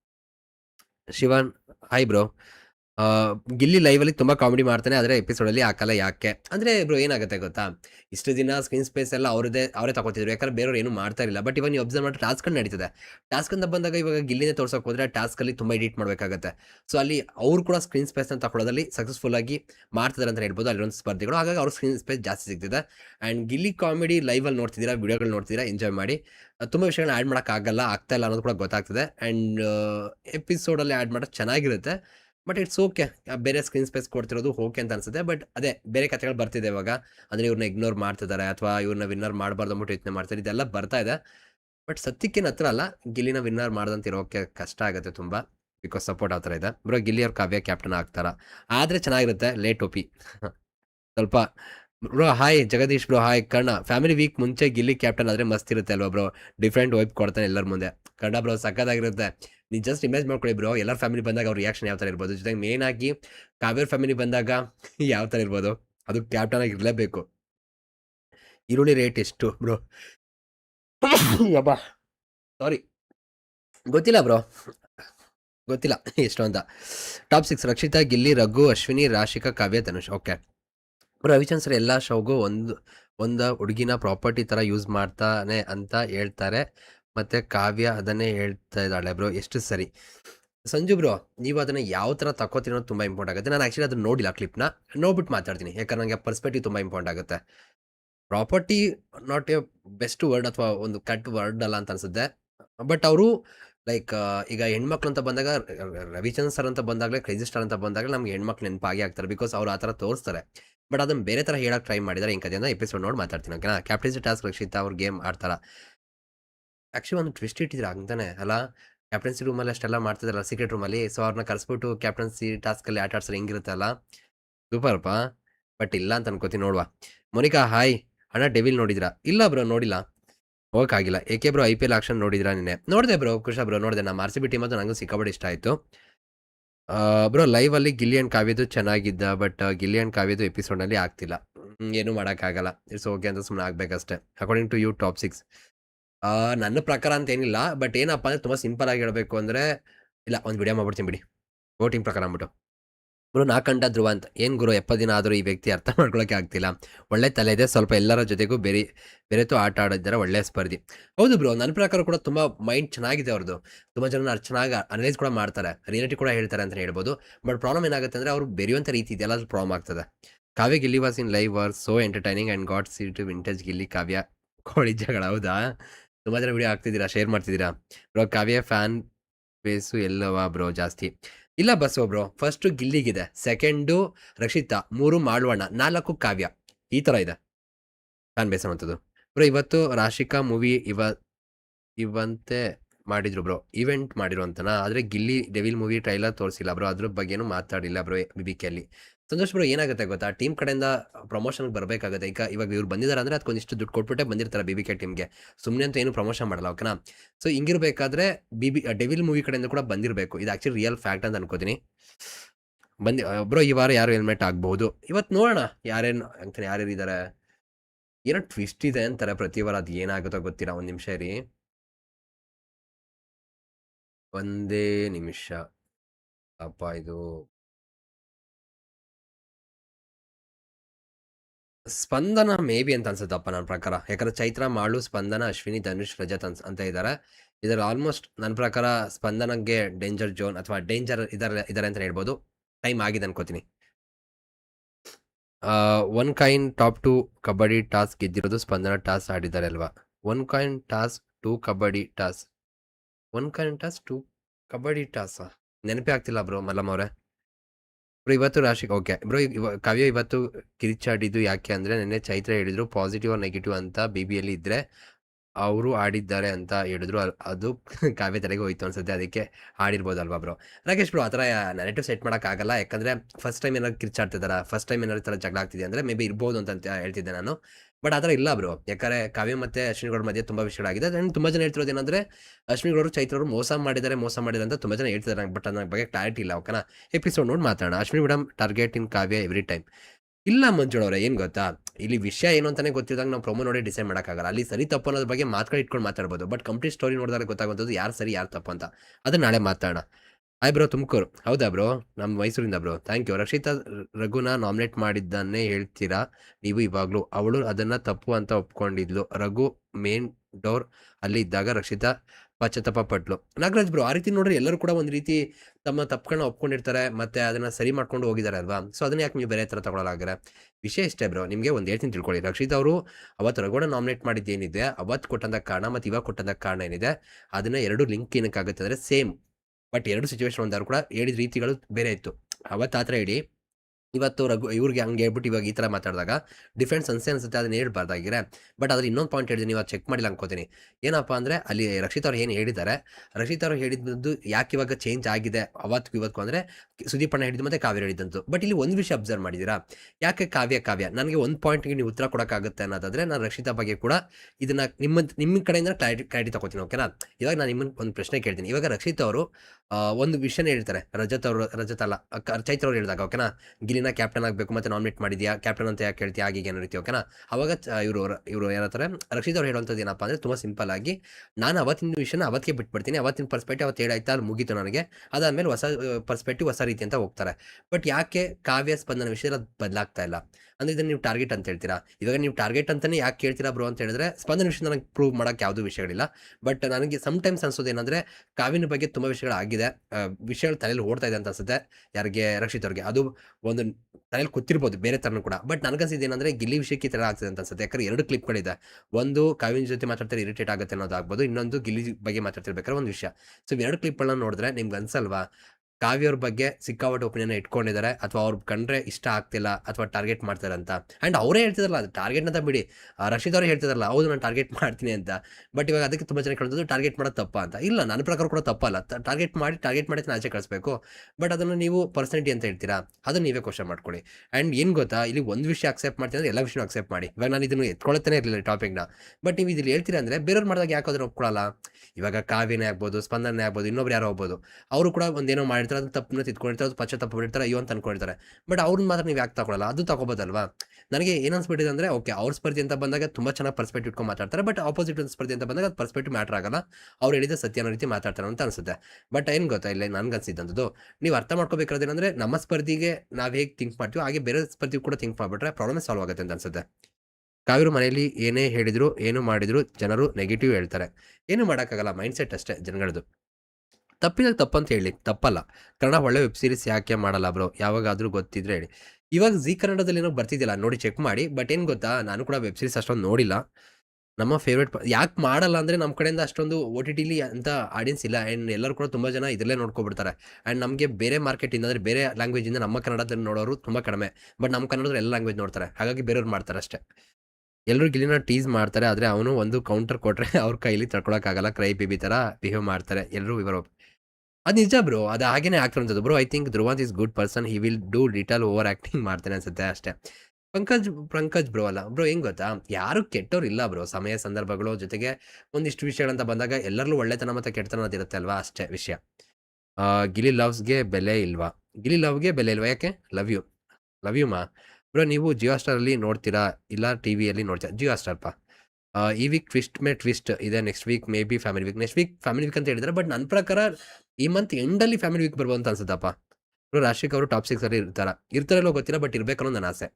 ಶಿವನ್ ಹಾಯ್ ಬ್ರೋ ಗಿಲ್ಲಿ ಲೈವಲ್ಲಿ ತುಂಬ ಕಾಮಿಡಿ ಮಾಡ್ತಾನೆ, ಆದರೆ ಎಪಿಸೋಡಲ್ಲಿ ಹಾಕಲ್ಲ ಯಾಕೆ? ಅಂದರೆ ಇಬ್ರು ಏನಾಗುತ್ತೆ ಗೊತ್ತಾ? ಇಷ್ಟು ದಿನ ಸ್ಕ್ರೀನ್ ಸ್ಪೇಸ್ ಎಲ್ಲ ಅವ್ರದೇ ಅವರೇ ತಗೋತಿದ್ರು. ಯಾಕಂದ್ರೆ ಬೇರೆಯವ್ರು ಏನು ಮಾಡ್ತಾ ಇಲ್ಲ ಬಟ್ ಇವಾಗ ನೀವು ಅಬ್ಸರ್ವ್ ಮಾಡಿ ಟಾಸ್ಕ್ ನಡೀತದೆ. ಟಾಸ್ಕ್ ಅಂತ ಬಂದಾಗ ಇವಾಗ ಗಿಲ್ಲಿನೇ ತೋರ್ಸೋಕೆ ಹೋದ್ರೆ ಟಾಸ್ಕಲ್ಲಿ ತುಂಬ ಎಡಿಟ್ ಮಾಡಬೇಕಾಗುತ್ತೆ. ಸೊ ಅಲ್ಲಿ ಅವ್ರು ಕೂಡ ಸ್ಕ್ರೀನ್ ಸ್ಪೇಸ್ ಅಂತ ತಗೊಳ್ಳೋದಲ್ಲಿ ಸಕ್ಸಸ್ಫುಲ್ ಆಗಿ ಮಾಡ್ತಿದ್ದಾರೆ ಅಂತ ಹೇಳ್ಬೋದು. ಅಲ್ಲಿರೋ ಸ್ಪರ್ಧೆಗಳು. ಹಾಗಾಗಿ ಅವ್ರ ಸ್ಕ್ರೀನ್ ಸ್ಪೇಸ್ ಜಾಸ್ತಿ ಸಿಗ್ತಿದೆ. ಆ್ಯಂಡ್ ಗಿಲ್ಲಿ ಕಾಮಿಡಿ ಲೈವಲ್ಲಿ ನೋಡ್ತಿದ್ದೀರಾ ವಿಡಿಯೋಗಳು ನೋಡ್ತೀರಾ ಎಂಜಾಯ್ ಮಾಡಿ. ತುಂಬ ವಿಷಯಗಳನ್ನ ಆ್ಯಡ್ ಮಾಡೋಕ್ಕಾಗಲ್ಲ ಆಗ್ತಾ ಇಲ್ಲ ಅನ್ನೋದು ಕೂಡ ಗೊತ್ತಾಗ್ತದೆ. ಆ್ಯಂಡ್ ಎಪಿಸೋಡಲ್ಲಿ ಆ್ಯಡ್ ಮಾಡೋದು ಚೆನ್ನಾಗಿರುತ್ತೆ. ಬಟ್ ಇಟ್ಸ್ ಓಕೆ ಬೇರೆ ಸ್ಕ್ರೀನ್ ಸ್ಪೇಸ್ ಕೊಡ್ತಿರೋದು ಓಕೆ ಅಂತ ಅನ್ಸುತ್ತೆ. ಬಟ್ ಅದೇ ಬೇರೆ ಕಥೆಗಳು ಬರ್ತಿದೆ ಇವಾಗ. ಅಂದರೆ ಇವ್ರನ್ನ ಇಗ್ನೋರ್ ಮಾಡ್ತಿದ್ದಾರೆ ಅಥವಾ ಇವ್ರನ್ನ ವಿನ್ನರ್ ಮಾಡಬಾರ್ದು ಅಂದ್ಬಿಟ್ಟು ಯೋಚನೆ ಮಾಡ್ತಾರೆ ಇದೆಲ್ಲ ಬರ್ತಾ ಇದೆ. ಬಟ್ ಸತ್ಯಕ್ಕೇನು ಹತ್ರ ಅಲ್ಲ, ಗಿಲ್ಲಿನ ವಿನ್ನರ್ ಮಾಡ್ದಂತ ಇರೋಕೆ ಕಷ್ಟ ಆಗುತ್ತೆ ತುಂಬ. ಬಿಕಾಸ್ ಸಪೋರ್ಟ್ ಆ ಥರ ಇದೆ. ಬ್ರೋ ಗಿಲ್ಲಿ ಅವ್ರ ಕಾವ್ಯ ಕ್ಯಾಪ್ಟನ್ ಆಗ್ತಾರ. ಆದರೆ ಚೆನ್ನಾಗಿರುತ್ತೆ ಲೇಟ್ ಓಪಿ ಸ್ವಲ್ಪ bro hi Jagadish bro hi Karna. Family week ಮುಂಚೆ ಗಿಲ್ಲಿ ಕ್ಯಾಪ್ಟನ್ ಆದರೆ ಮಸ್ತ್ ಇರುತ್ತೆ ಅಲ್ವಾ ಬ್ರೋ ಡಿಫ್ರೆಂಟ್ ವೈಪ್ ಕೊಡ್ತಾನೆ ಎಲ್ಲರ ಮುಂದೆ. ಕಣ್ಣ ಬ್ರೋ ಸಕ್ಕದಾಗಿರುತ್ತೆ ನೀವು ಜಸ್ಟ್ ಇಮೇಜ್ ಮಾಡ್ಕೊಳ್ಳಿ ಬ್ರೋ ಎಲ್ಲರ ಫ್ಯಾಮಿಲಿ ಬಂದಾಗ ಅವ್ರ ರಿಯಾಕ್ಷನ್ ಯಾವ ಥರ ಇರ್ಬೋದು? ಜೊತೆಗೆ ಮೇನ್ ಆಗಿ ಕಾವೇರ್ ಫ್ಯಾಮಿಲಿ ಬಂದಾಗ ಯಾವ ಥರ ಇರ್ಬೋದು? ಅದು ಕ್ಯಾಪ್ಟನ್ ಆಗಿ ಇರಲೇಬೇಕು. ಈರುಳ್ಳಿ ರೇಟ್ ಎಷ್ಟು ಬ್ರೋ ಯಬ್ಬಾ. ಸಾರಿ ಗೊತ್ತಿಲ್ಲ ಬ್ರೋ ಗೊತ್ತಿಲ್ಲ ಎಷ್ಟು ಅಂತ. Top six Rakshita, Gilli, Raghu, Ashwini, Rashika, Kavya, Dhanush. Okay Ravichand sir ಎಲ್ಲ ಶೋಗೂ ಒಂದು ಒಂದು ಹುಡುಗಿನ ಪ್ರಾಪರ್ಟಿ ಥರ ಯೂಸ್ ಮಾಡ್ತಾನೆ ಅಂತ ಹೇಳ್ತಾರೆ. ಮತ್ತೆ ಕಾವ್ಯ ಅದನ್ನೇ ಹೇಳ್ತಾ ಇದ್ದಾಳೆ ಬ್ರೋ. ಎಷ್ಟು ಸರಿ. ಸಂಜು ಬ್ರೋ, ನೀವು ಅದನ್ನು ಯಾವ ಥರ ತಗೋತೀರಿ ಅನ್ನೋದು ತುಂಬ ಇಂಪಾರ್ಟ್ ಆಗುತ್ತೆ. ನಾನು ಆ್ಯಕ್ಚುಲಿ ಅದನ್ನ ನೋಡಿಲ್ಲ ಕ್ಲಿಪ್ನ ನೋಡ್ಬಿಟ್ಟು ಮಾತಾಡ್ತೀನಿ. ಯಾಕಂದ್ರೆ ನನಗೆ ಪರ್ಸ್ಪೆಕ್ಟಿವ್ ತುಂಬ ಇಂಪಾರ್ಟ್ ಆಗುತ್ತೆ. Property not a best word ಅಥವಾ ಒಂದು ಕಟ್ ವರ್ಡ್ ಅಲ್ಲ ಅಂತ ಅನ್ಸುತ್ತೆ. ಬಟ್ ಅವರು ಲೈಕ್ ಈಗ ಹೆಣ್ಮಕ್ಳು ಅಂತ ಬಂದಾಗ, ರವಿಚಂದ್ರ ಸರ್ ಅಂತ ಬಂದಾಗಲೇ ಕ್ರೈಸಿ ಸ್ಟಾರ್ ಅಂತ ಬಂದಾಗಲೇ ನಮ್ಗೆ ಹೆಣ್ಮಕ್ಳು ನೆನಪಾಗಿ ಆಗ್ತಾರೆ. ಬಿಕಾಸ್ ಅವ್ರು ಆ ಥರ ತೋರಿಸ್ತಾರೆ. ಬಟ್ ಅದನ್ನ ಬೇರೆ ಥರ ಹೇಳೋಕೆ ಟ್ರೈ ಮಾಡಿದ್ದಾರೆ ಹಿಂಗೆ ಎಪಿಸೋಡ್ ನೋಡಿ ಮಾತಾಡ್ತೀನಿ ಓಕೆನಾ ಕ್ಯಾಪ್ಟನ್ಸಿ ಟಾಸ್ಕ್ ರಕ್ಷಿತ ಅವ್ರ ಗೇಮ್ ಆಡ್ತಾರ? ಆ್ಯಕ್ಚುಲಿ ಒಂದು ಟ್ವಿಸ್ಟ್ ಇಟ್ಟಿದ್ರೆ ಆಗ್ತಾನೆ ಅಲ್ಲ, ಕ್ಯಾಪ್ಟನ್ಸಿ ರೂಮಲ್ಲಿ ಅಷ್ಟೆಲ್ಲ ಮಾಡ್ತಿದ್ರಲ್ಲ ಸೀಕ್ರೆಟ್ ರೂಮಲ್ಲಿ ಸೊ ಅವ್ರನ್ನ ಕರೆಸ್ಬಿಟ್ಟು ಕ್ಯಾಪ್ಟನ್ಸಿ ಟಾಸ್ಕಲ್ಲಿ ಆಟ ಹೆಂಗಿರುತ್ತೆ ಅಲ್ಲ? ಸೂಪರ್ಪ್ಪ ಬಟ್ ಇಲ್ಲ ಅಂತ ಅನ್ಕೋತೀನಿ, ನೋಡುವ. ಮೊನಿಕಾ ಹಾಯ್ ಅಣ್ಣ ಡೆವಿಲ್ ನೋಡಿದ್ರಾ ಇಲ್ಲ ಬ್ರೋ ನೋಡಿಲ್ಲ. ಹೋಗಕ್ಕಾಗಿಲ್ಲ ಏಕೆ bro I P L action ನೋಡಿದ್ರಾ ನಿನ್ನೆ? ನೋಡಿದೆ ಬ್ರೋ ಕುಶ ಬ್ರೋ ನೋಡಿದೆ. ನಮ್ಮ ಆರ್ ಸಿ ಬಿ ಟೀಮ್ ಅದು ನನಗೂ ಸಿಕ್ಕಾಬಡಿ ಇಷ್ಟ ಆಯಿತು. ಬ್ರೋ ಲೈವ್ ಅಲ್ಲಿ ಗಿಲ್ಲಿ ಅಂಡ್ ಕಾವ್ಯದು ಚೆನ್ನಾಗಿದ್ದ ಬಟ್ ಗಿಲ್ಲಿ ಅಂಡ್ ಕಾವ್ಯದು ಎಪಿಸೋಡ್ನಲ್ಲಿ ಆಗ್ತಿಲ್ಲ. ಏನೂ ಮಾಡೋಕ್ಕಾಗಲ್ಲ. ಇಟ್ಸ್ ಓಕೆ ಅಂತ ಸುಮ್ಮನೆ ಆಗ್ಬೇಕಷ್ಟೇ. According to you top six ನನ್ನ ಪ್ರಕಾರ ಅಂತ ಏನಿಲ್ಲ ಬಟ್ ಏನಪ್ಪ ಅಂದ್ರೆ ತುಂಬ ಸಿಂಪಲ್ ಆಗಿ ಹೇಳಬೇಕು ಅಂದರೆ, ಇಲ್ಲ ಒಂದು ವಿಡಿಯೋ ಮಾಡ್ಬಿಡ್ತೀನಿ ಬಿಡಿ. ವೋಟಿಂಗ್ ಪ್ರಕಾರ ಅಂದ್ಬಿಟ್ಟು. ಬ್ರೋ ನಾ ಕಂಡ ಧ್ರುವ ಅಂತ. ಏನು ಗುರು ಎಪ್ಪತ್ತು ದಿನ ಆದರೂ ಈ ವ್ಯಕ್ತಿ ಅರ್ಥ ಮಾಡ್ಕೊಳ್ಳೋಕೆ ಆಗ್ತಿಲ್ಲ. ಒಳ್ಳೆ ತಲೆ ಇದೆ, ಸ್ವಲ್ಪ ಎಲ್ಲರ ಜೊತೆಗೂ ಬೇರೆ, ಬೆರೆತು ಆಟ ಆಡಿದ್ದಾರೆ ಒಳ್ಳೆಯ ಸ್ಪರ್ಧಿ. ಹೌದು ಬ್ರೋ, ನನ್ನ ಪ್ರಕಾರ ಕೂಡ ತುಂಬ ಮೈಂಡ್ ಚೆನ್ನಾಗಿದೆ ಅವ್ರದ್ದು ತುಂಬ ಜನ ಚೆನ್ನಾಗಿ ಅನಲೈಸ್ ಕೂಡ ಮಾಡ್ತಾರೆ. ರಿಯಾಲಿಟಿ ಕೂಡ ಹೇಳ್ತಾರೆ ಅಂತ ಹೇಳ್ಬೋದು. ಬಟ್ ಪ್ರಾಬ್ಲಮ್ ಏನಾಗುತ್ತೆ ಅಂದರೆ ಅವರು ಬೆರೆಯುವಂಥ ರೀತಿ ಇದೆಲ್ಲ ಪ್ರಾಬ್ಲಮ್ ಆಗ್ತದೆ. Kavya Gilli was in live are so entertaining and see to vintage Gilli Kavya. ಕೋಳಿ ಜಗಳ, ಹೌದಾ? ತುಂಬ ಜನ ವಿಡಿಯೋ ಹಾಕ್ತಿದ್ದೀರಾ, ಶೇರ್ ಮಾಡ್ತಿದ್ದೀರಾ? ಬ್ರೋ, ಕಾವ್ಯ ಫ್ಯಾನ್ ಬೇಸು ಎಲ್ಲವ ಬ್ರೋ, ಜಾಸ್ತಿ. ಇಲ್ಲ ಬಸ್ ಬ್ರೋ ಫಸ್ಟು ಗಿಲ್ಲಿಗಿದೆ ಸೆಕೆಂಡು ರಕ್ಷಿತಾ, ಮೂರು ಮಾಳ್ವಣ್ಣ, ನಾಲ್ಕು ಕಾವ್ಯ. ಈ ಥರ ಇದೆ. ಫ್ಯಾನ್ ಬೇಸ್ ಅನ್ನೋಂಥದ್ದು ಬ್ರೋ, ಇವತ್ತು ರಾಶಿಕಾ ಮೂವಿ ಇವ, ಇವಂತೆ ಮಾಡಿದ್ರು ಬ್ರೋ ಇವೆಂಟ್ ಮಾಡಿರೋ ಆದರೆ ಗಿಲ್ಲಿ, ಡೆವಿಲ್ ಮೂವಿ ಟ್ರೈಲರ್ ತೋರಿಸಿಲ್ಲ ಬ್ರೋ, ಅದ್ರ ಬಗ್ಗೆನೂ ಮಾತಾಡಿಲ್ಲ ಬ್ರೋ ಬಿ ಬಿ ಕೆಲ್ಲಿ ಸಂತೋಷ್ ಬ್ರೋ, ಏನಾಗುತ್ತೆ ಗೊತ್ತಾ? ಟೀಮ್ ಕಡೆಯಿಂದ ಪ್ರಮೋಷನ್ಗೆ ಬರಬೇಕಾಗುತ್ತೆ. ಈಗ ಇವಾಗ ಇವ್ರು ಬಂದಿದ್ದಾರೆ ಅಂದರೆ ಅದಕ್ಕೊಂದಿಷ್ಟು ದುಡ್ಡು ಕೊಟ್ಬಿಟ್ಟೆ ಬಂದಿರ್ತಾರೆ ಬಿ ಬಿ ಕೆ ಟೀಮ್ಗೆ ಸುಮ್ಮನೆ ಅಂತ ಏನು ಪ್ರಮೋಷನ್ ಮಾಡಲ್ಲ, ಓಕೆನಾ? ಸೊ ಹಿಂಗಿರ್ಬೇಕಾದ್ರೆ ಬಿ ಬಿ ಡೆವಿಲ್ ಮೂವಿ ಕಡೆಯಿಂದ ಕೂಡ ಬಂದಿರಬೇಕು. ಇದು ಆ್ಯಕ್ಚುಲಿ ರಿಯಲ್ ಫ್ಯಾಕ್ಟ್ ಅಂತ ಅನ್ಕೋತೀನಿ. ಬಂದಿ ಬ್ರೋ, ಈ ವಾರ ಯಾರು ಹೆಲ್ಮೆಟ್ ಆಗ್ಬಹುದು ಇವತ್ತು ನೋಡೋಣ. ಯಾರೇನು ಅಂತಾನೆ ಯಾರ್ಯಾರು ಇದ್ದಾರೆ ಏನೋ ಟ್ವಿಸ್ಟ್ ಇದೆ ಅಂತಾರೆ ಪ್ರತಿ ವಾರ. ಅದು ಏನಾಗುತ್ತೋ ಗೊತ್ತಿಲ್ಲ. ಒಂದು ನಿಮಿಷ ರೀ ಒಂದೇ ನಿಮಿಷ. ಅಪ್ಪ, ಇದು ಸ್ಪಂದನ ಮೇ ಬಿ ಅಂತ ಅನ್ಸುತ್ತಪ್ಪ ನನ್ನ ಪ್ರಕಾರ. ಯಾಕಂದ್ರೆ ಚೈತ್ರ, ಮಾಳು, ಸ್ಪಂದನ, ಅಶ್ವಿನಿ, ಧನುಷ್, ರಜತ್ ಅನ್ಸ್ ಅಂತ ಇದ್ದಾರೆ ಇದರ ಆಲ್ಮೋಸ್ಟ್ ನನ್ನ ಪ್ರಕಾರ ಸ್ಪಂದನಗೆ ಡೇಂಜರ್ ಜೋನ್ ಅಥವಾ ಡೇಂಜರ್ ಇದಾರೆ ಇದಾರೆ ಅಂತ ಹೇಳ್ಬೋದು. ಟೈಮ್ ಆಗಿದೆ ಅನ್ಕೋತೀನಿ. One coin toss two kabaddi toss ಗೆದ್ದಿರೋದು Spandana toss ಆಡಿದ್ದಾರೆ ಅಲ್ವಾ? One coin toss to kabaddi toss. One coin toss to kabaddi toss? ನೆನಪೇ ಆಗ್ತಿಲ್ಲ ಬ್ರೋ ಮಲ್ಲಮ್ಮ ಅವರೇ ಬ್ರೋ, ಇವತ್ತು ರಾಶಿ, ಓಕೆ. ಬ್ರೋ, ಇವ, ಕಾವ್ಯ ಇವತ್ತು ಕಿರಿಚಾಡಿದ್ದು ಯಾಕೆ ಅಂದರೆ, ನೆನ್ನೆ ಚೈತ್ರ ಹೇಳಿದ್ರು ಪಾಸಿಟಿವ್ ಆರ್ ನೆಗೆಟಿವ್ ಅಂತ ಬಿ ಬಿಯಲ್ಲಿ ಇದ್ದರೆ ಅವರು ಆಡಿದ್ದಾರೆ ಅಂತ ಹೇಳಿದ್ರು. ಅದು ಕಾವ್ಯ ತಲೆಗೆ ಹೋಯ್ತು ಅನ್ಸುತ್ತೆ. ಅದಕ್ಕೆ ಆಡಿರ್ಬೋದಲ್ವಾ ಬ್ರೋ? ರಾಕೇಶ್ ಬ್ರೋ, ಆ ಥರ ನೆರೆಟಿವ್ ಸೆಟ್ ಮಾಡೋಕ್ಕಾಗಲ್ಲ. ಯಾಕಂದರೆ ಫಸ್ಟ್ ಟೈಮ್ ಏನಾದ್ರು ಕಿರ್ಚಾಡ್ತಿದಾರ ಫಸ್ಟ್ ಟೈಮ್ ಏನಾದ್ರು ಥರ ಜಗಳ ಆಗ್ತಿದೆ ಅಂದರೆ ಮೇ ಬಿ ಇರ್ಬೋದು ಅಂತ ಹೇಳ್ತಿದ್ದೆ ನಾನು. ಬಟ್ ಆ ಥರ ಇಲ್ಲ ಬ್ರೋ. ಯಾಕಂದರೆ ಕಾವ್ಯ ಮತ್ತು ಅಶ್ವಿನಿ ಗೌಡ ಮಧ್ಯೆ ತುಂಬ ವಿಷಯಗಳಾಗಿದೆ. ಆ್ಯಂಡ್ ತುಂಬ ಜನ ಹೇಳ್ತಿರೋದು ಏನಂದರೆ ಅಶ್ವಿನಿ ಗೌಡರು ಚೈತ್ರ ಅವರು ಮೋಸ ಮಾಡಿದ್ದಾರೆ ಮೋಸ ಮಾಡಿದ್ದಾರೆ ಅಂತ ತುಂಬ ಜನ ಹೇಳ್ತಿದ್ದಾರೆ. ಬಟ್ ನನ್ನ ಬಗ್ಗೆ ಕ್ಲಾರಿಟಿ ಇಲ್ಲ ಓಕೆನಾ ಎಪಿಸೋಡ್ ನೋಡಿ ಮಾತಾಡೋಣ. Ashwini madam target in Kavya every time ಇಲ್ಲ ಮಂಜುಳವ್ರೆ ಏನು ಗೊತ್ತಾ? ಇಲ್ಲಿ ವಿಷಯ ಏನು ಅಂತಾನೆ ಗೊತ್ತಿದ್ದಾಗ ನಾವು ಪ್ರೊಮೋ ನೋಡಿ ಡಿಸೈಡ್ ಮಾಡೋಕ್ಕಾಗಲ್ಲ. ಅಲ್ಲಿ ಸರಿ ತಪ್ಪು ಅನ್ನೋದ್ರ ಬಗ್ಗೆ ಮಾತುಗಳು ಇಟ್ಕೊಂಡು ಮಾತಾಡ್ಬೋದು. ಬಟ್ ಕಂಪ್ಲೀಟ್ ಸ್ಟೋರಿ ನೋಡಿದಾಗ ಗೊತ್ತಾಗುವಂಥದ್ದು ಯಾರು ಸರಿ, ಯಾರು ತಪ್ಪು ಅಂತ. ಅದನ್ನ ನಾಳೆ ಮಾತಾಡೋಣ. Hi bro Tumakuru. ಹೌದಾ ಬ್ರೋ ನಮ್ಮ ಮೈಸೂರಿಂದ ಬ್ರೋ ಥ್ಯಾಂಕ್ ಯು ರಕ್ಷಿತಾ ರಘುನ ನಾಮಿನೇಟ್ ಮಾಡಿದ್ದನ್ನೇ ಹೇಳ್ತೀರಾ? ನೀವು ಇವಾಗಲೂ ಅವಳು ಅದನ್ನ ತಪ್ಪು ಅಂತ ಒಪ್ಕೊಂಡಿದ್ಲು. ರಘು ಮೇನ್ ಡೋರ್ ಅಲ್ಲಿ ಇದ್ದಾಗ ರಕ್ಷಿತಾ ಪಶ್ಚಾತ್ತಾಪ ಪಟ್ಲು. ನಾಗರಾಜ್ ಬ್ರೋ ಆ ರೀತಿ ನೋಡ್ರಿ ಎಲ್ಲರೂ ಕೂಡ ಒಂದು ರೀತಿ ತಮ್ಮ ತಪ್ಪುಗಳನ್ನ ಒಪ್ಕೊಂಡಿರ್ತಾರೆ, ಮತ್ತೆ ಅದನ್ನ ಸರಿ ಮಾಡ್ಕೊಂಡು ಹೋಗಿದ್ದಾರೆ ಅಲ್ವಾ? ಸೊ ಅದನ್ನ ಯಾಕೆ ನೀವು ಬೇರೆ ಥರ ತಗೊಳ್ಳಲಾಗ್ರೆ ವಿಷಯ ಇಷ್ಟೇ ಬ್ರೋ ನಿಮಗೆ ಒಂದು ಹೇಳ್ತೀನಿ ತಿಳ್ಕೊಳ್ಳಿ. ರಕ್ಷಿತ್ ಅವರು ಅವತ್ತು ರಘುನ ನಾಮಿನೇಟ್ ಮಾಡಿದ್ದೇನಿದೆ, ಅವತ್ತು ಕೊಟ್ಟಂತ ಕಾರಣ ಮತ್ತು ಇವಾಗ ಕೊಟ್ಟಂತ ಕಾರಣ ಏನಿದೆ, ಅದನ್ನ ಎರಡು ಲಿಂಕ್ ಏನಕ್ಕಾಗುತ್ತೆ ಅಂದರೆ ಸೇಮ್ ಬಟ್ ಎರಡು ಸಿಚುವೇಶನ್ ಒಂದಾದ್ರು ಕೂಡ ಹೇಳಿದ ರೀತಿಗಳು ಬೇರೆ ಇತ್ತು. ಅವತ್ತು ಆ ಥರ ಹೇಳಿ ಇವತ್ತು ರಘು, ಇವ್ರಿಗೆ ಹಂಗೆ ಹೇಳ್ಬಿಟ್ಟು ಇವಾಗ ಈ ಥರ ಮಾತಾಡಿದಾಗ ಡಿಫ್ರೆನ್ಸ್ ಅನ್ಸೆ ಅನ್ಸುತ್ತೆ, ಅದನ್ನ ಹೇಳ್ಬಾರ್ದಾಗಿದೆ ಬಟ್ ಅದ್ರ ಇನ್ನೊಂದು ಪಾಯಿಂಟ್ ಹೇಳಿದ್ದೀನಿ ನೀವು ಚೆಕ್ ಮಾಡಿಲ್ಲ ಅನ್ಕೋತೀನಿ. ಏನಪ್ಪ ಅಂದರೆ ಅಲ್ಲಿ ರಕ್ಷಿತ್ ಅವ್ರು ಏನು ಹೇಳಿದ್ದಾರೆ, ರಕ್ಷಿತ್ ಅವರು ಹೇಳಿದ್ದು ಯಾಕೆ ಇವಾಗ ಚೇಂಜ್ ಆಗಿದೆ? ಅವತ್ತು ಇವತ್ತು ಅಂದರೆ ಸುದೀಪಣ್ಣ ಹೇಳಿದ್ದು ಮತ್ತು ಕಾವ್ಯ ಹೇಳಿದ್ದಂತು ಬಟ್ ಇಲ್ಲಿ ಒಂದು ವಿಷಯ ಅಬ್ಸರ್ವ್ ಮಾಡಿದ್ದೀರಾ? ಯಾಕೆ ಕಾವ್ಯ ಕಾವ್ಯ? ನನಗೆ ಒಂದು ಪಾಯಿಂಟ್ಗೆ ನೀವು ಉತ್ತರ ಕೊಡೋಕ್ಕಾಗುತ್ತೆ ಅನ್ನೋದಾದರೆ ನಾನು ರಕ್ಷಿತಾ ಬಗ್ಗೆ ಕೂಡ ಇದನ್ನು ನಿಮ್ಮ ನಿಮ್ಮ ಕಡೆಯಿಂದ ಕ್ಲಾರಿಟಿ ಕ್ಲಾರಿಟಿ ತಗೋತೀನಿ ಓಕೆನಾ ಇವಾಗ ನಾನು ನಿಮ್ಮನ್ನು ಒಂದು ಪ್ರಶ್ನೆ ಕೇಳ್ತೀನಿ. ಇವಾಗ ರಕ್ಷಿತ್ ಅವರು ಒಂದು ವಿಷಯನ ಹೇಳ್ತಾರೆ. ರಜತ್ ಅವರು, ರಜತ್ ಅಲ್ಲ ಚೈತ್ರ ಅವ್ರು ಹೇಳಿದಾಗ ಓಕೆನಾ ಗಿಲಿನ ಕ್ಯಾಪ್ಟನ್ ಆಗಬೇಕು ಮತ್ತೆ ನಾಮಿನೇಟ್ ಮಾಡಿದ್ಯಾ? ಕ್ಯಾಪ್ಟನ್ ಅಂತ ಯಾಕೆ ಹೇಳ್ತೀಯ? ಆಗಿ ಏನೋ ರೀತಿ ಓಕೆನಾ ಅವಾಗ ಇವರು ಇವರು ಏನಂತಾರೆ ರಕ್ಷಿತ್ ಅವ್ರು ಹೇಳುವಂಥದ್ದು ಏನಪ್ಪ ಅಂದರೆ ತುಂಬ ಸಿಂಪಲ್ ಆಗಿ ನಾನು ಅವತ್ತಿನ ವಿಷಯನ ಅವತ್ತಿಗೆ ಬಿಟ್ಬಿಡ್ತೀನಿ. ಅವತ್ತಿನ ಪರ್ಸ್ಪೆಕ್ಟಿವ್ ಅವತ್ತು ಹೇಳಾಯ್ತಾ? ಅಲ್ಲಿ ಮುಗೀತು ನನಗೆ. ಅದಾದಮೇಲೆ ಹೊಸ ಪರ್ಸ್ಪೆಕ್ಟಿವ್ ಹೊಸ ರೀತಿ ಅಂತ ಹೋಗ್ತಾರೆ. ಬಟ್ ಯಾಕೆ ಕಾವ್ಯ ಸ್ಪಂದನ ವಿಷಯ ಬದಲಾಗ್ತಾ ಇಲ್ಲ? ಅಂದ್ರೆ ಇದನ್ನ ನೀವು ಟಾರ್ಗೆಟ್ ಅಂತ ಹೇಳ್ತೀರಾ? ಇವಾಗ ನೀವು ಟಾರ್ಗೆಟ್ ಅಂತಾನೆ ಯಾಕೆ ಕೇಳ್ತೀರಾ ಬ್ರೋ ಅಂತ ಹೇಳಿದ್ರೆ ಸ್ಪಂದನ ವಿಷಯ ನನಗೆ ಪ್ರೂವ್ ಮಾಡೋಕೆ ಯಾವುದೂ ವಿಷಯಗಳಿಲ್ಲ. ಬಟ್ ನನಗೆ ಟೈಮ್ಸ್ ಅನ್ಸೋದು ಏನಂದ್ರೆ ಕಾವಿನ ಬಗ್ಗೆ ತುಂಬ ವಿಷಯಗಳಾಗಿದೆ ವಿಷಯಗಳು ತಲೆಯಲ್ಲಿ ಓಡ್ತಾ ಇದೆ ಅಂತ ಅನ್ಸುತ್ತೆ ಯಾರಿಗೆ ರಕ್ಷಿತ್ ಅವ್ರಿಗೆ ಅದು ಒಂದು ತಲೆಯಲ್ಲಿ ಕೂತಿರ್ಬೋದು, ಬೇರೆ ಥರನೂ ಕೂಡ. ಬಟ್ ನನಗನ್ಸಿದ್ದು ಏನಂದ್ರೆ ಗಿಲ್ಲಿ ವಿಷಯಕ್ಕೆ ಥರ ಆಗ್ತದೆ ಅಂತ ಅನ್ಸುತ್ತೆ. ಯಾಕಂದ್ರೆ ಎರಡು ಕ್ಲಿಪ್ಗಳಿದೆ ಒಂದು ಕಾವಿನ ಜೊತೆ ಮಾತಾಡ್ತಾರೆ ಇರಿಟೇಟ್ ಆಗುತ್ತೆ ಅನ್ನೋದು ಆಗ್ಬೋದು ಇನ್ನೊಂದು ಗಿಲ್ಲಿ ಬಗ್ಗೆ ಮಾತಾಡ್ತಿರ್ಬೇಕಾದ್ರೆ ಒಂದು ವಿಷಯ. ಸೊ ಎರಡು ಕ್ಲಿಪ್ಗಳನ್ನ ನೋಡಿದ್ರೆ ನಿಮ್ಗೆ ಅನ್ಸಲ್ವಾ ಕಾವ್ಯವ್ರ ಬಗ್ಗೆ ಸಿಕ್ಕಾಪಟ್ಟೆ ಒಪಿನಿಯನ್ ಇಟ್ಕೊಂಡಿದ್ದಾರೆ. ಅಥವಾ ಅವ್ರು ಕಂಡ್ರೆ ಇಷ್ಟ ಆಗ್ತಿಲ್ಲ ಅಥವಾ ಟಾರ್ಗೆಟ್ ಮಾಡ್ತಾರೆ ಅಂತ ಆ್ಯಂಡ್ ಅವರೇ ಹೇಳ್ತಿದ್ರಲ್ಲ, ಅದು ಟಾರ್ಗೆಟ್ ಅಂತ ಬಿಡಿ. ರಕ್ಷಿತ್ ಅವರೇ ಹೇಳ್ತಿದ್ರಲ್ಲ, ಹೌದು ನಾನು ಟಾರ್ಗೆಟ್ ಮಾಡ್ತೀನಿ ಅಂತ. ಬಟ್ ಇವಾಗ ಅದಕ್ಕೆ ತುಂಬ ಜನ ಕೇಳ್ತದ್ದು ಟಾರ್ಗೆಟ್ ಮಾಡೋದು ತಪ್ಪ ಅಂತ. ಇಲ್ಲ, ನನ್ನ ಪ್ರಕಾರ ಕೂಡ ತಪ್ಪಲ್ಲ. ಟಾರ್ಗೆಟ್ ಮಾಡಿ ಟಾರ್ಗೆಟ್ ಮಾಡಿ ಆಚೆ ಕಳಿಸ್ಬೇಕು. ಬಟ್ ಅದನ್ನು ನೀವು ಪರ್ಸನಾಲಿಟಿ ಅಂತ ಹೇಳ್ತೀರಾ? ಅದನ್ನು ನೀವೇ ಕ್ವಶನ್ ಮಾಡ್ಕೊಳ್ಳಿ. ಆ್ಯಂಡ್ ಏನು ಗೊತ್ತಾ, ಇಲ್ಲಿ ಒಂದು ವಿಷಯ ಅಕ್ಸೆಪ್ಟ್ ಮಾಡ್ತೀನಿ ಅಂದರೆ ಎಲ್ಲ ವಿಷಯ ಅಕ್ಸೆಪ್ಟ್ ಮಾಡಿ. ಇವಾಗ ನಾನು ಇದನ್ನು ಎತ್ಕೊಳ್ತಾನೆ ಇರಲಿಲ್ಲ ಟಾಪಿಕ್ನ ಬಟ್ ನೀವು ಇಲ್ಲಿ ಹೇಳ್ತೀರಾ ಅಂದರೆ, ಬೇರೆಯವ್ರು ಮಾಡಿದಾಗ ಯಾಕೆ ಅದನ್ನು ಒಪ್ಕೊಳ್ಳಲ್ಲ ಇವಾಗ ಕಾವ್ಯನೇ ಆಗ್ಬೋದು, ಸ್ಪಂದನೇ ಆಗ್ಬೋದು, ಇನ್ನೊಬ್ರು ಯಾರೋ ಹೋಗ್ಬೋದು ಅವರು ಕೂಡ ಒಂದೇನೋ ಮಾಡಿರ್ತಾರೆ ಅದು ತಪ್ಪನ್ನ ತಿದ್ಕೊಂಡಿರ್ತಾರೆ ಅದು ಪಶ್ಚಾತ್ತಾಪ ಬಿಡ್ತಾರೆ ಅಯ್ಯೋ ಅಂತ ಅನ್ಕೊಂಡಿರ್ತಾರೆ. ಬಟ್ ಅವ್ರನ್ನ ಮಾತ್ರ ನೀವು ಯಾಕೆ ತಗೊಳ್ಳಲ್ಲ ಅದು ತಗೋಬೋದಲ್ವಾ? ನನಗೆ ಏನು ಅನ್ಸ್ಬಿಟ್ಟಿದೆ ಅಂದರೆ, ಓಕೆ, ಅವ್ರ ಸ್ಪರ್ಧೆ ಅಂತ ಬಂದಾಗ ತುಂಬ ಚೆನ್ನಾಗಿ ಪರ್ಸ್ಪೆಕ್ಟಿವ್ ಇಟ್ಕೊಂಡು ಮಾತಾಡ್ತಾರೆ, ಬಟ್ ಆಪೋಸಿಟ್ ಒಂದು ಸ್ಪರ್ಧೆ ಅಂತ ಬಂದಾಗ ಅದು ಪರ್ಸ್ಪೆಕ್ಟಿವ್ ಮ್ಯಾಟ್ರ್ ಆಗಲ್ಲ. ಅವ್ರು ಹೇಳಿದ ಸತ್ಯ ಅನ್ನೋ ರೀತಿ ಮಾತಾಡ್ತಾರೆ ಅಂತ ಅನ್ಸುತ್ತೆ. ಬಟ್ ಏನು ಗೊತ್ತಾ ಇಲ್ಲ ನನ್ಗೆ ಅನ್ಸಿದ್ದಂಥದ್ದು ನೀವು ಅರ್ಥ ಮಾಡ್ಕೋಬೇಕಾದ್ರೆ ನಮ್ಮ ಸ್ಪರ್ಧಿಗೆ ನಾವು ಹೇಗೆ ಥಿಂಕ್ ಮಾಡ್ತೀವೋ, ಹಾಗೆ ಬೇರೆ ಸ್ಪರ್ಧಿ ಕೂಡ ಥಿಂಕ್ ಮಾಡಿಬಿಟ್ರೆ ಪ್ರಾಬ್ಲಮ್ ಸಾಲ್ವ್ ಆಗುತ್ತೆ ಅಂತ ಅನ್ಸುತ್ತೆ. ಕಾವೇರು ಮನೆಯಲ್ಲಿ ಏನೇ ಹೇಳಿದ್ರು, ಏನು ಮಾಡಿದ್ರು, ಜನರು ನೆಗೆಟಿವ್ ಹೇಳ್ತಾರೆ. ಏನು ಮಾಡೋಕ್ಕಾಗಲ್ಲ ಮೈಂಡ್ ಸೆಟ್ ಅಷ್ಟೇ ಜನಗಳದ್ದು. ತಪ್ಪಿದಾಗ ತಪ್ಪಂತ ಹೇಳಿ, ತಪ್ಪಲ್ಲ. ಕನ್ನಡ ಒಳ್ಳೆ ವೆಬ್ ಸೀರೀಸ್ ಯಾಕೆ ಮಾಡಲ್ಲ ಬ್ರೋ? ಯಾವಾಗಾದರೂ ಗೊತ್ತಿದ್ರೆ ಹೇಳಿ. ಇವಾಗ ಜಿ ಕನ್ನಡದಲ್ಲಿ ಏನೋ ಬರ್ತಿದ್ದಿಲ್ಲ ನೋಡಿ ಚೆಕ್ ಮಾಡಿ ಬಟ್ ಏನು ಗೊತ್ತಾ, ನಾನು ಕೂಡ ವೆಬ್ ಸೀರೀಸ್ ಅಷ್ಟೊಂದು ನೋಡಿಲ್ಲ. ನಮ್ಮ ಫೇವ್ರೇಟ್ ಯಾಕೆ ಮಾಡಲ್ಲ ಅಂದರೆ ನಮ್ಮ ಕಡೆಯಿಂದ ಅಷ್ಟೊಂದು ಒ ಟಿ ಟಿಲಿ ಅಂತ ಆಡಿಯನ್ಸ್ ಇಲ್ಲ ಆ್ಯಂಡ್ ಎಲ್ಲರೂ ಕೂಡ ತುಂಬ ಜನ ಇದರಲ್ಲೇ ನೋಡ್ಕೊಬಿಡ್ತಾರೆ. ಆ್ಯಂಡ್ ನಮಗೆ ಬೇರೆ ಮಾರ್ಕೆಟಿಂದ ಅಂದರೆ ಬೇರೆ ಲ್ಯಾಂಗ್ವೇಜಿಂದ ನಮ್ಮ ಕನ್ನಡದಲ್ಲಿ ನೋಡೋರು ತುಂಬ ಕಡಿಮೆ. ಬಟ್ ನಮ್ಮ ಕನ್ನಡದಲ್ಲಿ ಎಲ್ಲ ಲ್ಯಾಂಗ್ವೇಜ್ ನೋಡ್ತಾರೆ. ಹಾಗಾಗಿ ಬೇರೆಯವ್ರು ಮಾಡ್ತಾರೆ ಅಷ್ಟೇ. ಎಲ್ಲರೂ ಗಿಲಿನ ಟೀಸ್ ಮಾಡ್ತಾರೆ, ಆದರೆ ಅವನು ಒಂದು ಕೌಂಟರ್ ಕೊಟ್ಟರೆ ಅವ್ರ ಕೈಲಿ ತಡ್ಕೊಳಕ್ಕಾಗಲ್ಲ ಕ್ರೈ ಬೇಬಿ ಥರ ಬಿಹೇವ್ ಮಾಡ್ತಾರೆ. ಎಲ್ಲರೂ ಇವರು ಅದು ನಿಜ ಬ್ರೋ ಅದು ಹಾಗೇನೆ ಅನ್ಸುತ್ತೆ bro I think Dhruvanth is good person he will do detail over acting ಮಾಡ್ತಾನೆ ಅನ್ಸುತ್ತೆ ಅಷ್ಟೇ. ಪಂಕಜ್ ಪಂಕಜ್ ಬ್ರೋ ಅಲ್ಲ. ಬ್ರೋ ಹೆಂಗ್ ಗೊತ್ತಾ? ಯಾರು ಕೆಟ್ಟವ್ರು ಇಲ್ಲ ಬ್ರೋ ಸಮಯ, ಸಂದರ್ಭಗಳು ಜೊತೆಗೆ ಒಂದಿಷ್ಟು ವಿಷಯಗಳಂತ ಬಂದಾಗ ಎಲ್ಲರಲ್ಲೂ ಒಳ್ಳೆತನ ಮತ್ತು ಕೆಟ್ಟತನ ಅದಿರುತ್ತೆ ಅಲ್ವಾ? ಅಷ್ಟೇ ವಿಷಯ. ಗಿಲಿ ಲವ್ಸ್ಗೆ ಬೆಲೆ ಇಲ್ವಾ? ಗಿಲಿ ಲವ್ಗೆ ಬೆಲೆ ಇಲ್ವಾ? ಯಾಕೆ? ಲವ್ ಯು ಲವ್ ಯು ಮಾ? ಬ್ರೋ ನೀವು ಜಿಯೋ ಸ್ಟಾರಲ್ಲಿ ನೋಡ್ತೀರಾ? ಇಲ್ಲ ಟಿ ವಿಯಲ್ಲಿ ನೋಡ್ತೀರಾ? ಜಿಯೋ ಸ್ಟಾರ್ಪ ಈ ವೀಕ್ ಟ್ವಿಸ್ಟ್ ಮೇ ಟ್ವಿಸ್ಟ್ ಇದೆ. Next week may be family week next week family week ಅಂತ ಹೇಳಿದ್ರೆ ಬಟ್ ನನ್ನ ಪ್ರಕಾರ ಈ ಮಂತ್ ಎಂಡಲ್ಲಿ ಫ್ಯಾಮಿಲಿ ವೀಕ್ ಬರ್ಬೋದು ಅಂತ ಅನ್ಸುತ್ತಪ್ಪ. ಬ್ರೋ, ರಾಶಿಕ್ ಅವರು ಟಾಪ್ ಸಿಕ್ಸ್ ಅಲ್ಲಿ ಇರ್ತಾರ. ಇರ್ತಾರಲ್ಲೋ ಗೊತ್ತಿಲ್ಲ ಬಟ್ ಇರ್ಬೇಕು ಅನ್ನೋ ನನ್ನ ಆಸೆ.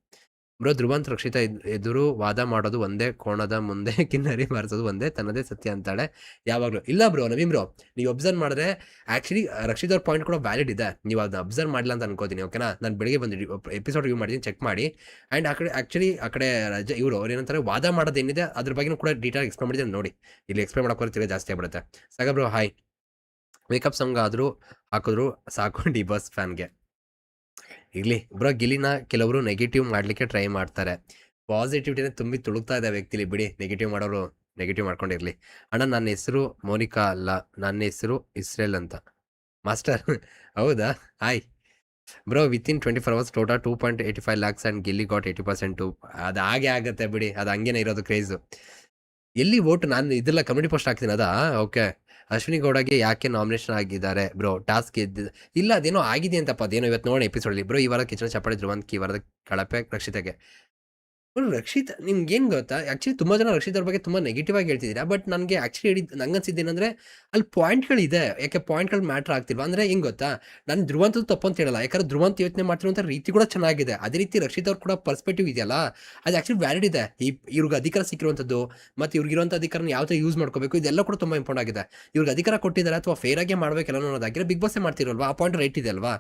ಬ್ರೋ ಧ್ರುವಂತ್ ರಕ್ಷಿತಾ ಎದ್- ಎದುರು ವಾದ ಮಾಡೋದು ಒಂದೇ, ಕೋಣದ ಮುಂದೆ, ಕಿನ್ನರಿ ಮಾರಿಸೋದು ಒಂದೇ, ತನ್ನದೇ ಸತ್ಯ ಅಂತಾಳೆ ಯಾವಾಗಲೂ. ಇಲ್ಲ ಬ್ರೋ, ನವೀನ್ ಬ್ರೋ, ನೀವು ಅಬ್ಸರ್ವ್ ಮಾಡಿದ್ರೆ ಆಕ್ಚುಲಿ ರಕ್ಷಿತ್ ಅವ್ರ ಪಾಯಿಂಟ್ ಕೂಡ ವ್ಯಾಲಿಡ್ ಇದೆ. ನೀವು ಅದನ್ನ ಅಬ್ಸರ್ವ್ ಮಾಡಿಲ್ಲ ಅಂತ ಅನ್ಕೋತೀನಿ ಓಕೆನಾ ನಾನು ಬೆಳಿಗ್ಗೆ ಬಂದು ಎಪಿಸೋಡ್ ರಿವ್ಯೂ ಮಾಡಿದ್ದೀನಿ ಚೆಕ್ ಮಾಡಿ. ಆ್ಯಂಡ್ ಆ ಕಡೆ ಆ್ಯಕ್ಚುಲಿ ಆ ಕಡೆ ರಜ ಇವರು ಅವ್ರು ಏನಂತಾರೆ, ವಾದ ಮಾಡೋದು ಏನಿದೆ, ಅದ್ರ ಬಗ್ಗೆ ಕೂಡ ಡೀಟೇಲ್ ಎಕ್ಸ್ಪ್ಲೇನ್ ಮಾಡಿದ್ದೀನಿ ನೋಡಿ. ಇಲ್ಲಿ ಎಕ್ಸ್ಪ್ಲೇನ್ ಮಾಡೋಕ್ಕೆ ಹೋದ್ರೆ ಜಾಸ್ತಿ ಆಗ್ಬಿಡುತ್ತೆ. ಸಾಗ ಬ್ರೋ ಹಾಯ್ ಮೇಕಪ್ ಸಾಂಗ್ ಆದರೂ ಹಾಕಿದ್ರು ಸಾಕು ಡಿ ಬಾಸ್ ಫ್ಯಾನ್ಗೆ ಇರಲಿ, ಬ್ರೋ ಗಿಲಿನ ಕೆಲವರು ನೆಗೆಟಿವ್ ಮಾಡಲಿಕ್ಕೆ ಟ್ರೈ ಮಾಡ್ತಾರೆ. ಪಾಸಿಟಿವಿಟಿನ ತುಂಬಿ ತುಳುಕ್ತಾ ಇದೆ ವ್ಯಕ್ತಿಲಿ ಬಿಡಿ ನೆಗೆಟಿವ್ ಮಾಡೋರು ನೆಗೆಟಿವ್ ಮಾಡ್ಕೊಂಡಿರಲಿ ಅಣ್ಣ, ನನ್ನ ಹೆಸರು ಮೋನಿಕಾ ಅಲ್ಲ, ನನ್ನ ಹೆಸರು ಇಸ್ರೇಲ್ ಅಂತ. ಮಾಸ್ಟರ್ ಹೌದಾ? Hi bro within twenty four hours total two point eighty five lakhs and Gilli got eighty percent to ಅದು ಹಾಗೆ ಆಗುತ್ತೆ ಬಿಡಿ, ಅದು ಹಂಗೇನೆ ಇರೋದು ಕ್ರೇಜು ಎಲ್ಲಿ ವೋಟ್ ನಾನು ಇದೆಲ್ಲ ಕಮಿಟಿ ಪೋಸ್ಟ್ ಹಾಕ್ತೀನಿ, ಅದಾ? ಓಕೆ ಅಶ್ವಿನಿ ಗೌಡಗೆ ಯಾಕೆ ನಾಮಿನೇಷನ್ ಆಗಿದ್ದಾರೆ? ಬ್ರೋ ಟಾಸ್ಕ್ ಇದ್ದ ಇಲ್ಲ, ಅದೇನೋ ಆಗಿದೆ ಅಂತಪ್ಪ, ಅದೇನೋ ಇವತ್ತು ನೋಡಿ ಎಪಿಸೋಡಲ್ಲಿ ಬ್ರೋ ಈ ವಾರ ಕಿಚನ ಚಪ್ಪಾಳೆ ಧ್ರುವಂತ್ ಈ ವಾರದ ಕಳಪೆ ರಕ್ಷಿತೆಗೆ. ಬ್ರೋ ರಕ್ಷಿತ್ ನಿಮ್ಗೆ ಏನು ಗೊತ್ತಾ? ಆ್ಯಕ್ಚುಲಿ ತುಂಬ ಜನ ರಕ್ಷಿತ್ ಅವ್ರ ಬಗ್ಗೆ ತುಂಬ ನೆಗೆಟಿವ್ ಆಗಿ ಹೇಳ್ತಿದ್ದೀರಾ ಬಟ್ ನನಗೆ ಆ್ಯಕ್ಚುಲಿ ಹೇಳಿದ್ದು ನಂಗೆ ಅನ್ಸಿದ್ದೇನೆಂದ್ರೆ ಅಲ್ಲಿ ಪಾಯಿಂಟ್ಗಳಿದೆ ಯಾಕೆ ಪಾಯಿಂಟ್ಗಳು ಮ್ಯಾಟ್ರ್ ಆಗ್ತಿಲ್ವಾ? ಅಂದರೆ ಹೆಂಗೆ ಗೊತ್ತಾ? ನಾನು ಧ್ರುವಂತದ್ದು ತಪ್ಪು ಅಂತ ಹೇಳಲ್ಲ, ಯಾಕಂದ್ರೆ ಧ್ರುವಂತ ಯೋಚನೆ ಮಾಡ್ತಿರುವಂಥ ರೀತಿ ಕೂಡ ಚೆನ್ನಾಗಿದೆ. ಅದೇ ರೀತಿ ರಕ್ಷಿತ್ ಅವ್ರು ಕೂಡ ಪರ್ಸ್ಪೆಕ್ಟಿವ್ ಇದೆಯಲ್ಲ, ಅದು ಆ್ಯಕ್ಚುಲಿ ವ್ಯಾಲಿಡ್ ಇದೆ. ಈ, ಇವ್ರಿಗೆ ಅಧಿಕಾರ ಸಿಕ್ಕಿರುವಂಥದ್ದು ಮತ್ತು ಇವ್ರಿಗಿರುವಂಥ ಅಧಿಕಾರನ ಯಾವ ಥರ ಯೂಸ್ ಮಾಡ್ಕೋಬೇಕು, ಇದೆಲ್ಲ ಕೂಡ ತುಂಬ ಇಂಪಾರ್ಟೆಂಟ್ ಆಗಿದೆ. ಇವ್ರಿಗೆ ಅಧಿಕಾರ ಕೊಟ್ಟಿದ್ದಾರೆ ಅಥವಾ ಫೇರ್ ಆಗಿ ಮಾಡ್ಬೇಕಲ್ಲ ಅನ್ನೋದಾಗಿರೋ ಬಿಗ್ ಬಾಸೇ ಮಾಡ್ತಿರಲ್ವಾ? ಆ ಪಾಯಿಂಟ್ ರೈಟ್ ಇದೆ ಅಲ್ವಾ?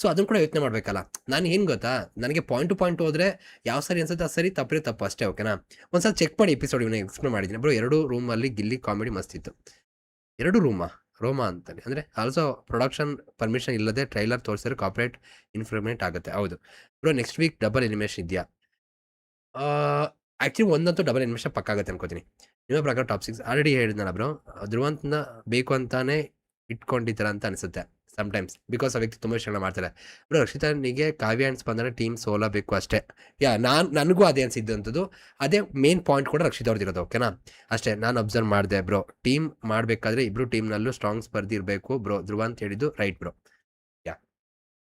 ಸೊ ಅದನ್ನು ಕೂಡ ಯೋಚನೆ ಮಾಡಬೇಕಲ್ಲ. ನಾನು ಏನು ಗೊತ್ತಾ? ನನಗೆ ಪಾಯಿಂಟ್ ಟು ಪಾಯಿಂಟ್ ಹೋದ್ರೆ ಯಾವ ಸರಿ ಅನ್ಸುತ್ತೆ ಆ ಸರಿ ತಪ್ಪೇ ತಪ್ಪು ಅಷ್ಟೇ ಓಕೆನಾ ಒಂದ್ಸಲ ಚೆಕ್ ಮಾಡಿ ಎಪಿಸೋಡ್ ಇವನ್ನ ಎಕ್ಸ್ಪ್ಲೇನ್ ಮಾಡಿದ್ದೀನಿ ಬ್ರೋ, ಎರಡು ರೂಮಲ್ಲಿ ಗಿಲ್ಲಿ ಕಾಮಿಡಿ ಮಸ್ತಿತ್ತು ಎರಡು ರೂಮಾ ರೋಮಾ ಅಂತಾನೆ ಅಂದರೆ ಆಲ್ಸೋ ಪ್ರೊಡಕ್ಷನ್ ಪರ್ಮಿಷನ್ ಇಲ್ಲದೆ ಟ್ರೈಲರ್ ತೋರಿಸಿದ್ರೆ ಕಾಪರೇಟ್ ಇನ್ಫ್ರೂವ್ಮೆಂಟ್ ಆಗುತ್ತೆ. ಹೌದು. Bro next week double elimination ಇದೆಯಾ? ಆ್ಯಕ್ಚುಲಿ ಒಂದಂತೂ ಡಬಲ್ ಎನಿಮೇಷನ್ ಪಕ್ಕ ಆಗುತ್ತೆ ಅನ್ಕೋತೀನಿ. ನಿಮ್ಮ ಪ್ರಕಾರ ಟಾಪ್ ಸಿಕ್ಸ್ ಆಲ್ರೆಡಿ ಹೇಳಿದ್ನಲ್ಲ ಬ್ರೋ, ಧ್ರುವಂತನ ಬೇಕು ಅಂತಾನೆ ಇಟ್ಕೊಂಡಿದ್ದೀರ ಅಂತ ಅನಿಸುತ್ತೆ. ಸಮ್ಟೈಮ್ಸ್ ಬಿಕಾಸ್ ಆ ವ್ಯಕ್ತಿ ತುಂಬ ವಿಷಯಗಳನ್ನ ಮಾಡ್ತಾರೆ. ಬ್ರೋ ರಕ್ಷಿತನಿಗೆ ಕಾವ್ಯ ಆ್ಯಂಡ್ ಸ್ಪಂದನ ಟೀಮ್ ಸೋಲಬೇಕು ಅಷ್ಟೇ. ಯಾ, ನಾನು, ನನಗೂ ಅದೇ ಅನಿಸಿದ್ದಂಥದ್ದು ಅದೇ ಮೇನ್ ಪಾಯಿಂಟ್ ಕೂಡ ರಕ್ಷಿತ್ ಅವ್ರದ್ದು ಓಕೆನಾ ಅಷ್ಟೇ, ನಾನು ಅಬ್ಸರ್ವ್ ಮಾಡಿದೆ ಬ್ರೋ ಟೀಮ್ ಮಾಡಬೇಕಾದ್ರೆ ಇಬ್ರು ಟೀಮ್ನಲ್ಲೂ ಸ್ಟ್ರಾಂಗ್ ಸ್ಪರ್ಧಿ ಇರಬೇಕು ಬ್ರೋ ಧ್ರುವ ಅಂತ ಹೇಳಿದ್ದು ರೈಟ್ ಬ್ರೋ